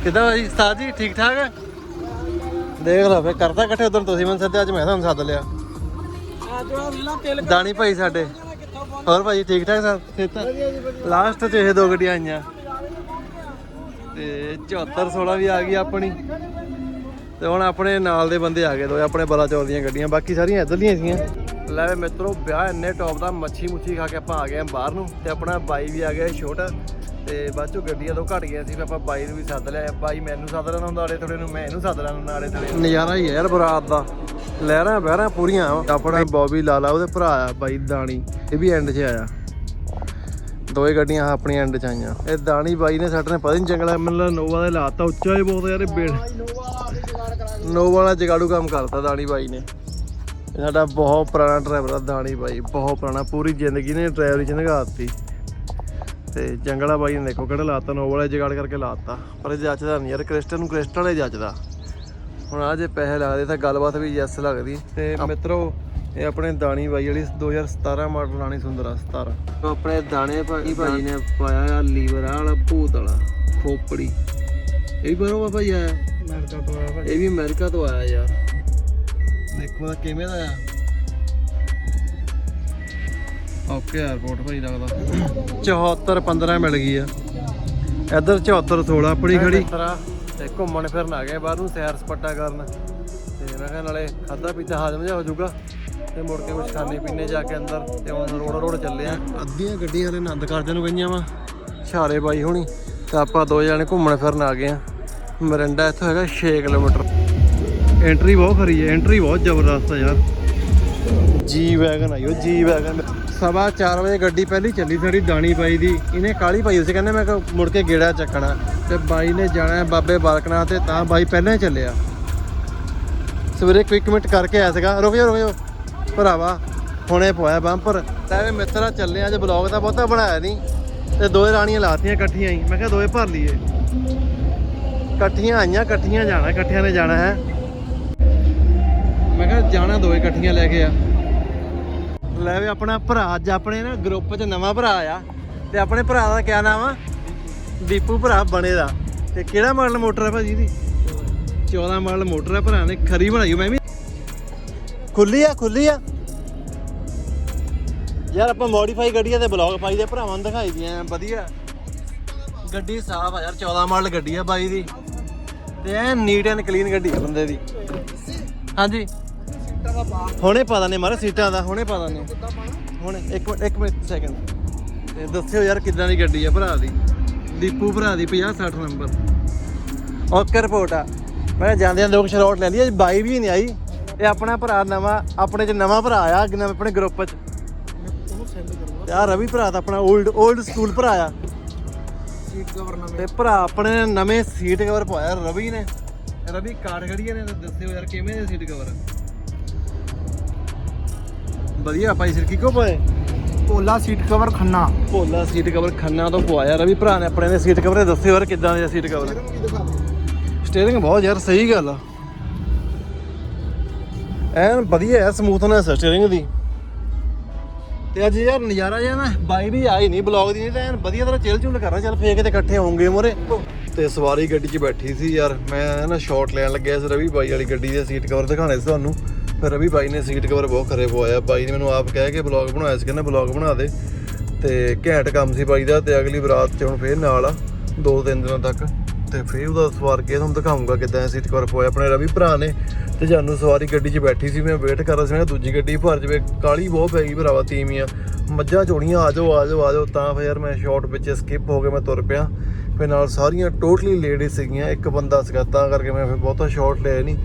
Speaker 1: ਕਿਦਾਂ ਬਾਈ? ਉਸਤਾਦ ਜੀ ਠੀਕ ਠਾਕ ਹੈ? ਦੇਖ ਲਓ ਫੇ ਕਰਦਾ ਇਕੱਠੇ ਉਧਰ ਤੁਸੀਂ ਮੈਨੂੰ ਸੱਦਿਆ ਅੱਜ ਮੈਂ ਤੁਹਾਨੂੰ ਸੱਦ ਲਿਆ। ਦਾਣੀ ਭਾਈ ਸਾਡੇ। ਹੋਰ ਭਾਜੀ ਠੀਕ ਠਾਕ ਸਰ ਸੇਤਾ ਲਾਸਟ 'ਚ ਇਹ ਦੋ ਗੱਡੀਆਂ ਆਈਆਂ। ਤੇ 74 16 ਵੀ ਆ ਗਈ ਆਪਣੀ। ਤੇ ਹੁਣ ਆਪਣੇ ਨਾਲ ਦੇ ਬੰਦੇ ਆ ਗਏ ਦੋ ਆਪਣੇ ਬਲਾਚੌਰ ਦੀਆਂ ਗੱਡੀਆਂ। ਬਾਕੀ ਸਾਰੀਆਂ ਇੱਧਰ ਦੀਆਂ ਸੀਗੀਆਂ। ਲੈ ਵੇ ਮਿੱਤਰੋ, ਵਿਆਹ ਇੰਨੇ ਟੌਪ ਦਾ, ਮੱਛੀ ਮੁੱਛੀ ਖਾ ਕੇ ਆਪਾਂ ਆ ਗਏ ਆ ਬਾਹਰ ਨੂੰ। ਤੇ ਆਪਣਾ ਬਾਈ ਵੀ ਆ ਗਿਆ ਛੋਟਾ। ਤੇ ਬਾਅਦ ਚੋਂ ਗੱਡੀਆਂ ਦੋ ਘਟ ਗਈਆਂ ਸੀ, ਫਿਰ ਆਪਾਂ ਬਾਈ ਨੂੰ ਵੀ ਸੱਦ ਲਿਆ। ਬਾਈ ਮੈਨੂੰ ਸੱਦ ਲੈਣਾ ਹੁੰਦਾ ਆੜੇ ਥੋੜੇ ਨੂੰ, ਮੈਂ ਇਹਨੂੰ ਸੱਦ ਲੈਣਾ ਆੜੇ ਥੋੜੇ ਨਜ਼ਾਰਾ ਹੀ ਹੈ ਯਾਰ ਬਰਾਤ ਦਾ। ਲਹਿਰਾਂ ਬਹਿਰਾਂ ਪੂਰੀਆਂ। ਆਪਣਾ ਬੌਬੀ ਲਾਲਾ ਉਹਦੇ ਭਰਾ ਆ ਬਾਈ ਦਾਣੀ। ਇਹ ਵੀ ਐਂਡ 'ਚ ਆਇਆ। ਦੋਏ ਗੱਡੀਆਂ ਆਪਣੀ ਐਂਡ 'ਚ ਆਈਆਂ। ਇਹ ਦਾਣੀ ਬਾਈ ਨੇ ਸਾਡੇ ਨੇ ਪਤਾ ਨਹੀਂ ਜੰਗਲਾ ਮੈਨੂੰ ਨੋਵਾ ਦੇ ਲਾਤਾ ਉੱਚਾ ਹੀ ਬਹੁਤ ਯਾਰ ਇਹ ਬੇੜ। ਨੋਵਾ ਵਾਲਾ ਜਗਾੜੂ ਕੰਮ ਕਰਤਾ ਦਾਣੀ ਬਾਈ ਨੇ। ਇਹ ਸਾਡਾ ਬਹੁਤ ਪੁਰਾਣਾ ਡਰਾਈਵਰ ਆ ਦਾਣੀ ਬਾਈ ਬਹੁਤ ਪੁਰਾਣਾ ਪੂਰੀ ਜ਼ਿੰਦਗੀ ਨੇ ਡਰਾਈਵਰੀ ਚ ਨਗਾਤੀ ਤੇ ਜੰਗਲਾ ਬਾਈ ਨੇ ਦੇਖੋ ਕਿਹੜਾ ਲਾਤਾ ਨੋਵਾ ਵਾਲਾ ਜਗਾੜ ਕਰਕੇ ਲਾਤਾ। ਪਰ ਇਹ ਜੱਚਦਾ ਨਹੀਂ ਯਾਰ ਕ੍ਰਿਸਟਨ ਨੂੰ ਕ੍ਰਿਸਟਨ ਵਾਲੇ ਜੱਚਦਾ। ਹੁਣ ਆ ਜੇ ਪੈਸੇ ਲੱਗਦੇ ਤਾਂ ਗੱਲਬਾਤ ਵੀ ਯੈਸ ਲੱਗਦੀ। ਤੇ ਮਿੱਤਰੋ ਇਹ ਆਪਣੇ ਦਾਣੀ ਬਾਈ ਵਾਲੀ 2017 ਮਾਡਲ ਰਾਣੀ ਸੁੰਦਰਾ 17 ਆਪਣੇ ਦਾਣੇ ਭਾਈ ਭਾਈ ਨੇ ਪਾਇਆ ਆ ਲੀਵਰ ਵਾਲਾ ਭੂਤ ਵਾਲਾ ਖੋਪੜੀ। ਇਹ ਵੀ ਬਰੋ ਭਾਈ ਆਇਆ?
Speaker 2: ਅਮਰੀਕਾ ਤੋਂ ਆਇਆ ਭਾਈ।
Speaker 1: ਇਹ ਵੀ ਅਮਰੀਕਾ ਤੋਂ ਆਇਆ ਯਾਰ। ਦੇਖੋ ਤਾਂ ਕਿਵੇਂ ਦਾ ਆ। ਓਕੇ 에어ਪੋਰਟ ਭਾਈ ਲੱਗਦਾ। 74 15 ਮਿਲ ਗਈ ਆ। ਇੱਧਰ 74 16 ਆਪਣੀ ਖੜੀ। ਤੇ ਘੁੰਮਣ ਫਿਰਨ ਆ ਗਏ ਬਾਹਰ ਨੂੰ ਸੈਰ ਸਪਾਟਾ ਕਰਨ। ਤੇ ਮੈਂ ਕਿਹਾ ਨਾਲੇ ਖਾਦਾ ਪੀਤਾ ਹਾਜ਼ਮ ਜਿਹਾ ਹੋ ਜਾਊਗਾ। ਤੇ ਮੁੜ ਕੇ ਕੁਝ ਖਾਣੇ ਪੀਣੇ ਜਾ ਕੇ ਅੰਦਰ ਤੇ ਹੁਣ ਰੋਡ ਰੋਡ ਚੱਲੇ ਆ। ਅੱਧੀਆਂ ਗੱਡੀਆਂ ਦੇ ਆਨੰਦ ਕਾਰਜਾਂ ਨੂੰ ਗਈਆਂ ਵਾ। ਛਾਰੇ ਬਾਈ ਹੋਣੀ ਤੇ ਆਪਾਂ ਦੋ ਜਣੇ ਘੁੰਮਣ ਫਿਰਨ ਆ ਗਏ ਆ। ਮਰਿੰਡਾ ਇੱਥੋਂ ਹੈਗਾ 6 ਕਿਲੋਮੀਟਰ। ਐਂਟਰੀ ਬਹੁਤ ਖਰੀ ਹੈ ਐਂਟਰੀ ਬਹੁਤ ਜ਼ਬਰਦਸਤ ਹੈ ਯਾਰ। ਜੀ ਵੈਗਨ ਆਈ ਆਇਓ ਜੀ ਵੈਗਨ ਸਵਾ 4 ਵਜੇ ਗੱਡੀ ਪਹਿਲੀ ਚੱਲੀ ਸਾਡੀ ਦਾਣੀ ਬਾਈ ਦੀ। ਇਹਨੇ ਕਾਲੀ ਪਾਈ ਉਸੇ ਕਹਿੰਦੇ ਮੈਂ ਮੁੜ ਕੇ ਗੇੜਾ ਚੱਕਣਾ। ਤੇ ਬਾਈ ਨੇ ਜਾਣਾ ਹੈ ਬਾਬੇ ਬਾਲਕਨਾਥ ਤੇ ਤਾਂ ਬਾਈ ਪਹਿਲਾਂ ਹੀ ਚੱਲਿਆ। ਸਵੇਰੇ ਕੁਇਕ ਮਿੰਟ ਕਰਕੇ ਆਇਆ ਸੀਗਾ। ਰੁਕ ਜਾ ਰੁਕ ਜਾ। ਭਰਾਵਾ, ਹੁਣੇ ਪਵਾਇਆ ਬੰਪਰ ਤਾਂ ਇਹ ਮਿੱਤਰਾ ਚੱਲੇ ਅੱਜ ਬਲੌਗ ਤਾਂ ਬਹੁਤਾ ਬਣਾਇਆ ਨਹੀਂ। ਤੇ ਦੋਏ ਰਾਣੀਆਂ ਲਾਤੀਆਂ ਇਕੱਠੀਆਂ ਹੀ। ਮੈਂ ਕਿਹਾ ਦੋਏ ਭਰ ਲਈਏ। ਇਕੱਠੀਆਂ ਆਈਆਂ, ਇਕੱਠੀਆਂ ਜਾਣਾ, ਇਕੱਠਿਆਂ ਨੇ ਜਾਣਾ ਹੈ। ਮੈਂ ਕਿਹਾ ਜਾਣਾ ਦੋਏ ਇਕੱਠੀਆਂ ਲੈ ਕੇ ਆ। ਲੈ ਵੀ ਆਪਣਾ ਭਰਾ, ਅੱਜ ਆਪਣੇ ਨਾ ਗਰੁੱਪ 'ਚ ਨਵਾਂ ਭਰਾ ਆ ਤੇ ਆਪਣੇ ਭਰਾ ਦਾ ਕਿਆ ਨਾਮ ਆ? ਦੀਪੂ ਭਰਾ ਬਣੇ ਦਾ। ਤੇ ਕਿਹੜਾ ਮਾਡਲ ਮੋਟਰ ਹੈ ਭਾਜੀ ਦੀ 14 ਮਾਡਲ ਮੋਟਰ ਹੈ ਭਰਾ ਨੇ, ਖਰੀ ਬਣਾਈ ਮੈਂ ਵੀ। ਖੁੱਲੀ ਆ ਖੁੱਲੀ ਆ। ਯਾਰ ਆਪਾਂ ਮੋਡੀਫਾਈ ਗੱਡੀਆਂ ਤੇ ਬਲੌਗ ਪਾਈ ਦੇ, ਭਰਾਵਾਂ ਨੂੰ ਦਿਖਾਈ ਦੀਆਂ, ਵਧੀਆ। ਗੱਡੀ ਸਾਫ਼ ਆ ਯਾਰ 14 ਮਾਡਲ ਗੱਡੀ ਆ ਬਾਈ ਦੀ। ਤੇ ਐ ਨੀਟ ਐਂਡ ਕਲੀਨ ਗੱਡੀ ਆ ਬੰਦੇ ਦੀ। ਹਾਂਜੀ। ਹੁਣੇ ਪਤਾ ਨਹੀਂ ਮਾਰੇ ਸੀਟਾਂ ਦਾ ਹੁਣੇ ਪਤਾ ਨਹੀਂ
Speaker 2: ਕਿੱਦਾਂ ਪਾਣਾ
Speaker 1: ਹੁਣ ਇੱਕ ਮਿੰਟ ਇੱਕ ਮਿੰਟ ਸੈਕਿੰਡ ਤੇ ਦੱਸਿਓ ਯਾਰ ਕਿੱਦਾਂ ਦੀ ਗੱਡੀ ਆ ਭਰਾ ਦੀ। ਦੀਪੂ ਭਰਾ ਦੀ 50 60 ਨੰਬਰ। ਓਕੇ ਰਿਪੋਰਟ ਆ। ਮੈਂ ਜਾਂਦਿਆਂ ਲੋਕ ਸ਼ਰੋਟ ਲੈ ਲਈ ਅੱਜ ਬਾਈ ਵੀ ਨਹੀਂ ਆਈ। ਇਹ ਆਪਣਾ ਭਰਾ ਨਵਾਂ ਆਪਣੇ ਚ ਨਵਾਂ ਭਰਾ ਆ ਨਵੇਂ ਆਪਣੇ ਗਰੁੱਪ ਚ। ਯਾਰ ਰਵੀ ਭਰਾ ਤਾਂ ਆਪਣਾ 올ਡ 올ਡ ਸਕੂਲ ਭਰਾ ਆ।
Speaker 2: ਸੀਟ ਕਵਰ ਨਵੇਂ।
Speaker 1: ਤੇ ਭਰਾ ਆਪਣੇ ਨਵੇਂ ਸੀਟ ਕਵਰ ਪਵਾਇਆ ਰਵੀ ਨੇ। ਰਵੀ ਕਾਰ ਖੜੀ ਨੇ ਦੱਸਿਓ ਯਾਰ ਕਿਵੇਂ ਦੇ ਸੀਟ ਕਵਰ ਵਧੀਆ ਭਾਈ ਸਿਰ ਕਿਉਂ ਪਾਏ
Speaker 2: Pola seat cover Khanna.
Speaker 1: Bhola seat cover Khanna ਤੋਂ ਪਵਾਇਆ ਰਵੀ ਭਰਾ ਨੇ ਆਪਣੇ ਨੇ ਸੀਟ ਕਵਰ ਦੱਸਿਓ ਯਾਰ ਕਿੱਦਾਂ ਦੇ ਸੀਟ ਕਵਰ ਸਟੀਅਰਿੰਗ ਬਹੁਤ ਯਾਰ ਸਹੀ ਗੱਲ ਆ। ਐਨ ਵਧੀਆ ਹੈ ਸਮੂਥਨੈਸ ਸਟੀਅਰਿੰਗ ਦੀ। ਤੇ ਅੱਜ ਯਾਰ ਨਜ਼ਾਰਾ ਜਿਹਾ ਨਾ ਬਾਈ ਵੀ ਆਈ ਨਹੀਂ ਬਲੌਗ ਦੀ ਨਹੀਂ ਤਾਂ ਐਨ ਵਧੀਆ ਤਰ੍ਹਾਂ ਚਿਲ ਚੁਲ ਕਰਨਾ ਚੱਲ ਫੇਰ ਕਿਤੇ ਇਕੱਠੇ ਹੋਵਾਂਗੇ ਮੋਰੇ। ਤੇ ਸਵਾਰੀ ਗੱਡੀ 'ਚ ਬੈਠੀ ਸੀ ਯਾਰ ਮੈਂ ਨਾ ਸ਼ਾਟ ਲੈਣ ਲੱਗਿਆ ਸੀ ਰਵੀ ਬਾਈ ਵਾਲੀ ਗੱਡੀ ਦੇ ਸੀਟ ਕਵਰ ਦਿਖਾਣੇ ਸੀ ਤੁਹਾਨੂੰ। ਫਿਰ ਰਵੀ ਬਾਈ ਨੇ ਸੀਟ ਕਵਰ ਬਹੁਤ ਖਰੇ ਪਵਾਇਆ। ਬਾਈ ਨੇ ਮੈਨੂੰ ਆਪ ਕਹਿ ਕੇ ਬਲੌਗ ਬਣਾਇਆ ਸੀ, ਕਹਿੰਦਾ ਬਲੌਗ ਬਣਾ ਦੇ। ਤੇ ਘੈਂਟ ਕੰਮ ਸੀ ਬਾਈ ਦਾ ਤੇ ਅਗਲੀ ਬਰਾਤ 'ਚ ਹੁਣ ਫੇਰ ਨਾਲ ਆ, ਦੋ ਤਿੰਨ ਦਿਨਾਂ ਤੱਕ। ਤੇ ਫੇਰ ਉਹਦਾ ਸਵਾਰ ਕੇ ਤੁਹਾਨੂੰ ਦਿਖਾਉਂਗਾ ਕਿਦਾਂ ਸੀਟ ਕਵਰ ਪਵਾਇਆ। ਆਪਣੇ ਰਵੀ ਭਰਾ ਨੇ ਤੇ ਜਾਨੂੰ ਸਵਾਰੀ ਗੱਡੀ 'ਚ ਬੈਠੀ ਸੀ, ਮੈਂ ਵੇਟ ਕਰ ਰਿਹਾ ਸੀ, ਮੈਂ ਦੂਜੀ ਗੱਡੀ ਭਰ ਜਵੇ, ਕਾਲੀ ਬਹੁਤ ਪੈ ਗਈ ਭਰਾਵਾ ਤੀਵੀਆਂ ਮੱਝਾਂ ਚੋਣੀਆਂ, ਆ ਜਾਓ ਆ ਜਾਓ ਆ ਜਾਓ। ਤਾਂ ਫਿਰ ਯਾਰ ਮੈਂ ਸ਼ਾਰਟ ਵਿੱਚ ਸਕਿਪ ਹੋ ਕੇ ਮੈਂ ਤੁਰ ਪਿਆ। ਫਿਰ ਨਾਲ ਸਾਰੀਆਂ ਟੋਟਲੀ ਲੇਡੀ ਸੀਗੀਆਂ, ਇੱਕ ਬੰਦਾ ਸੀਗਾ, ਤਾਂ ਕਰਕੇ ਮੈਂ ਫਿਰ ਬਹੁਤਾ ਸ਼ਾਰਟ ਲਿਆ ਨਹੀਂ।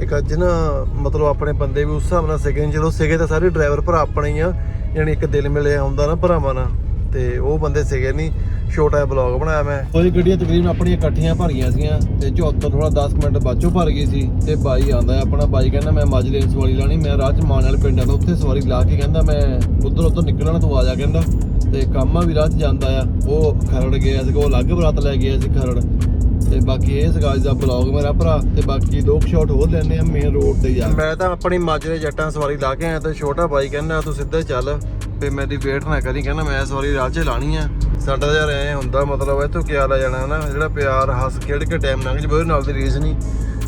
Speaker 1: ਇੱਕ ਅੱਜ ਨਾ ਮਤਲਬ ਆਪਣੇ ਬੰਦੇ ਵੀ ਉਸ ਹਿਸਾਬ ਨਾਲ ਸੀਗੇ ਨੀ। ਚਲੋ ਸੀਗੇ ਤਾਂ ਸਾਰੇ ਡਰਾਈਵਰ ਭਰਾ ਆਪਣੇ ਹੀ ਆ, ਯਾਨੀ ਇੱਕ ਦਿਲ ਮਿਲਿਆ ਹੁੰਦਾ ਨਾ ਭਰਾਵਾਂ ਨਾਲ, ਤੇ ਉਹ ਬੰਦੇ ਸੀਗੇ ਨਹੀਂ ਛੋਟਾ ਜਿਹਾ ਬਲੌਗ ਬਣਾਇਆ ਮੈਂ ਉਹਦੀ ਗੱਡੀਆਂ ਤਕਰੀਬਨ ਆਪਣੀਆਂ ਇਕੱਠੀਆਂ ਭਰ ਗਈਆਂ ਸੀਗੀਆਂ, ਤੇ 74 ਥੋੜਾ 10 ਮਿੰਟ ਬਾਅਦੋਂ ਭਰ ਗਈ ਸੀ, ਤੇ ਬਾਈ ਆਂਦਾ ਆਪਣਾ, ਬਾਈ ਕਹਿੰਦਾ ਮੈਂ ਮਾਜਰੇ ਸਵਾਰੀ ਲਾਣੀ ਮੈਂ ਰਾਹ ਚ ਮਾਨ ਵਾਲੇ ਪਿੰਡ ਆਂਦਾ ਉੱਥੇ ਸਵਾਰੀ ਲਾ ਕੇ ਕਹਿੰਦਾ ਮੈਂ ਉਧਰ ਉਧਰ ਨਿਕਲਣਾ ਤੂੰ ਆ ਜਾ ਕਹਿੰਦਾ, ਤੇ ਕਾਮਾ ਵੀ ਰਾਹ ਚ ਜਾਂਦਾ ਆ, ਉਹ ਖਰੜ ਗਿਆ ਸੀ ਉਹ ਅਲੱਗ ਬਰਾਤ ਲੈ ਗਿਆ ਸੀ ਖਰੜ ਤੇ ਬਾਕੀ ਇਹ ਸੀਗਾ ਦਾ ਬਲੌਗ ਮੇਰਾ ਭਰਾ, ਤੇ ਬਾਕੀ ਦੋ ਸ਼ਾਟ ਹੋਰ ਲੈਣੇ ਆ ਮੇਨ ਰੋਡ ਤੇ ਜਾ ਮੈਂ ਤਾਂ ਆਪਣੀ ਮਾਜਰੇ ਜੱਟਾਂ ਸਵਾਰੀ ਲਾ ਕੇ ਆਇਆ ਤੇ ਛੋਟਾ ਬਾਈ ਕਹਿੰਦਾ, ਤੂੰ ਸਿੱਧਾ ਚੱਲ ਤੇ ਮੇਰੀ ਵੇਟ ਨਾ ਕਰੀ, ਕਹਿੰਦਾ ਮੈਂ ਸਵਾਰੀ ਰਾਹ 'ਚ ਲਾਣੀ ਆ। ਸਾਡਾ ਤਾਂ ਯਾਰ ਐ ਹੁੰਦਾ, ਮਤਲਬ ਇੱਥੋਂ ਕਿਆ ਲੈ ਜਾਣਾ ਨਾ ਜਿਹੜਾ ਪਿਆਰ, ਹੱਸ, ਖੇਡ ਕੇ ਟਾਈਮ ਲੰਘ ਜਾਵੇ ਉਹਦੇ ਨਾਲ ਦੀ ਰੀਸ ਨਹੀਂ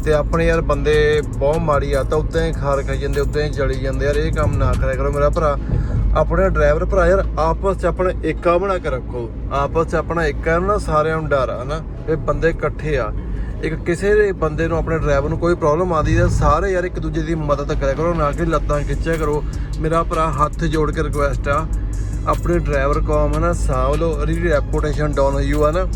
Speaker 1: ਤੇ ਆਪਣੇ ਯਾਰ ਬੰਦੇ ਬਹੁਤ ਮਾੜੀ ਆ ਤਾਂ ਉੱਦਾਂ ਹੀ ਖਾਰ ਖਾਈ ਜਾਂਦੇ, ਉੱਦਾਂ ਹੀ ਜਲੀ ਜਾਂਦੇ, ਯਾਰ ਇਹ ਕੰਮ ਨਾ ਕਰਿਆ ਕਰੋ ਮੇਰਾ ਭਰਾ। ਆਪਣੇ ਡਰਾਈਵਰ ਭਰਾ ਯਾਰ, ਆਪਸ ਚ ਆਪਣਾ ਏਕਾ ਬਣਾ ਕੇ ਰੱਖੋ। ਆਪਸ ਚ ਆਪਣਾ ਏਕਾ ਨਾ, ਸਾਰਿਆਂ ਨੂੰ ਡਰ ਆ ਨਾ ਇਹ ਬੰਦੇ ਇਕੱਠੇ ਆ। ਇੱਕ ਕਿਸੇ ਬੰਦੇ ਨੂੰ, ਆਪਣੇ ਡਰਾਈਵਰ ਨੂੰ ਕੋਈ ਪ੍ਰੋਬਲਮ ਆਉਂਦੀ ਹੈ ਸਾਰੇ ਯਾਰ ਇੱਕ ਦੂਜੇ ਦੀ ਮਦਦ ਕਰਿਆ ਕਰੋ, ਨਾ ਕਿ ਲੱਤਾਂ ਖਿੱਚਿਆ ਕਰੋ। ਮੇਰਾ ਭਰਾ ਹੱਥ ਜੋੜ ਕੇ ਰਿਕੁਐਸਟ ਆ, ਆਪਣੇ ਡਰਾਈਵਰ ਕੌਮ ਹੈ ਨਾ ਸਾਂਭ ਲਓ ਉਹਦੀ ਰੈਪੂਟੇਸ਼ਨ ਡਾਊਨ ਹੋਈ ਹੋਆ ਨਾ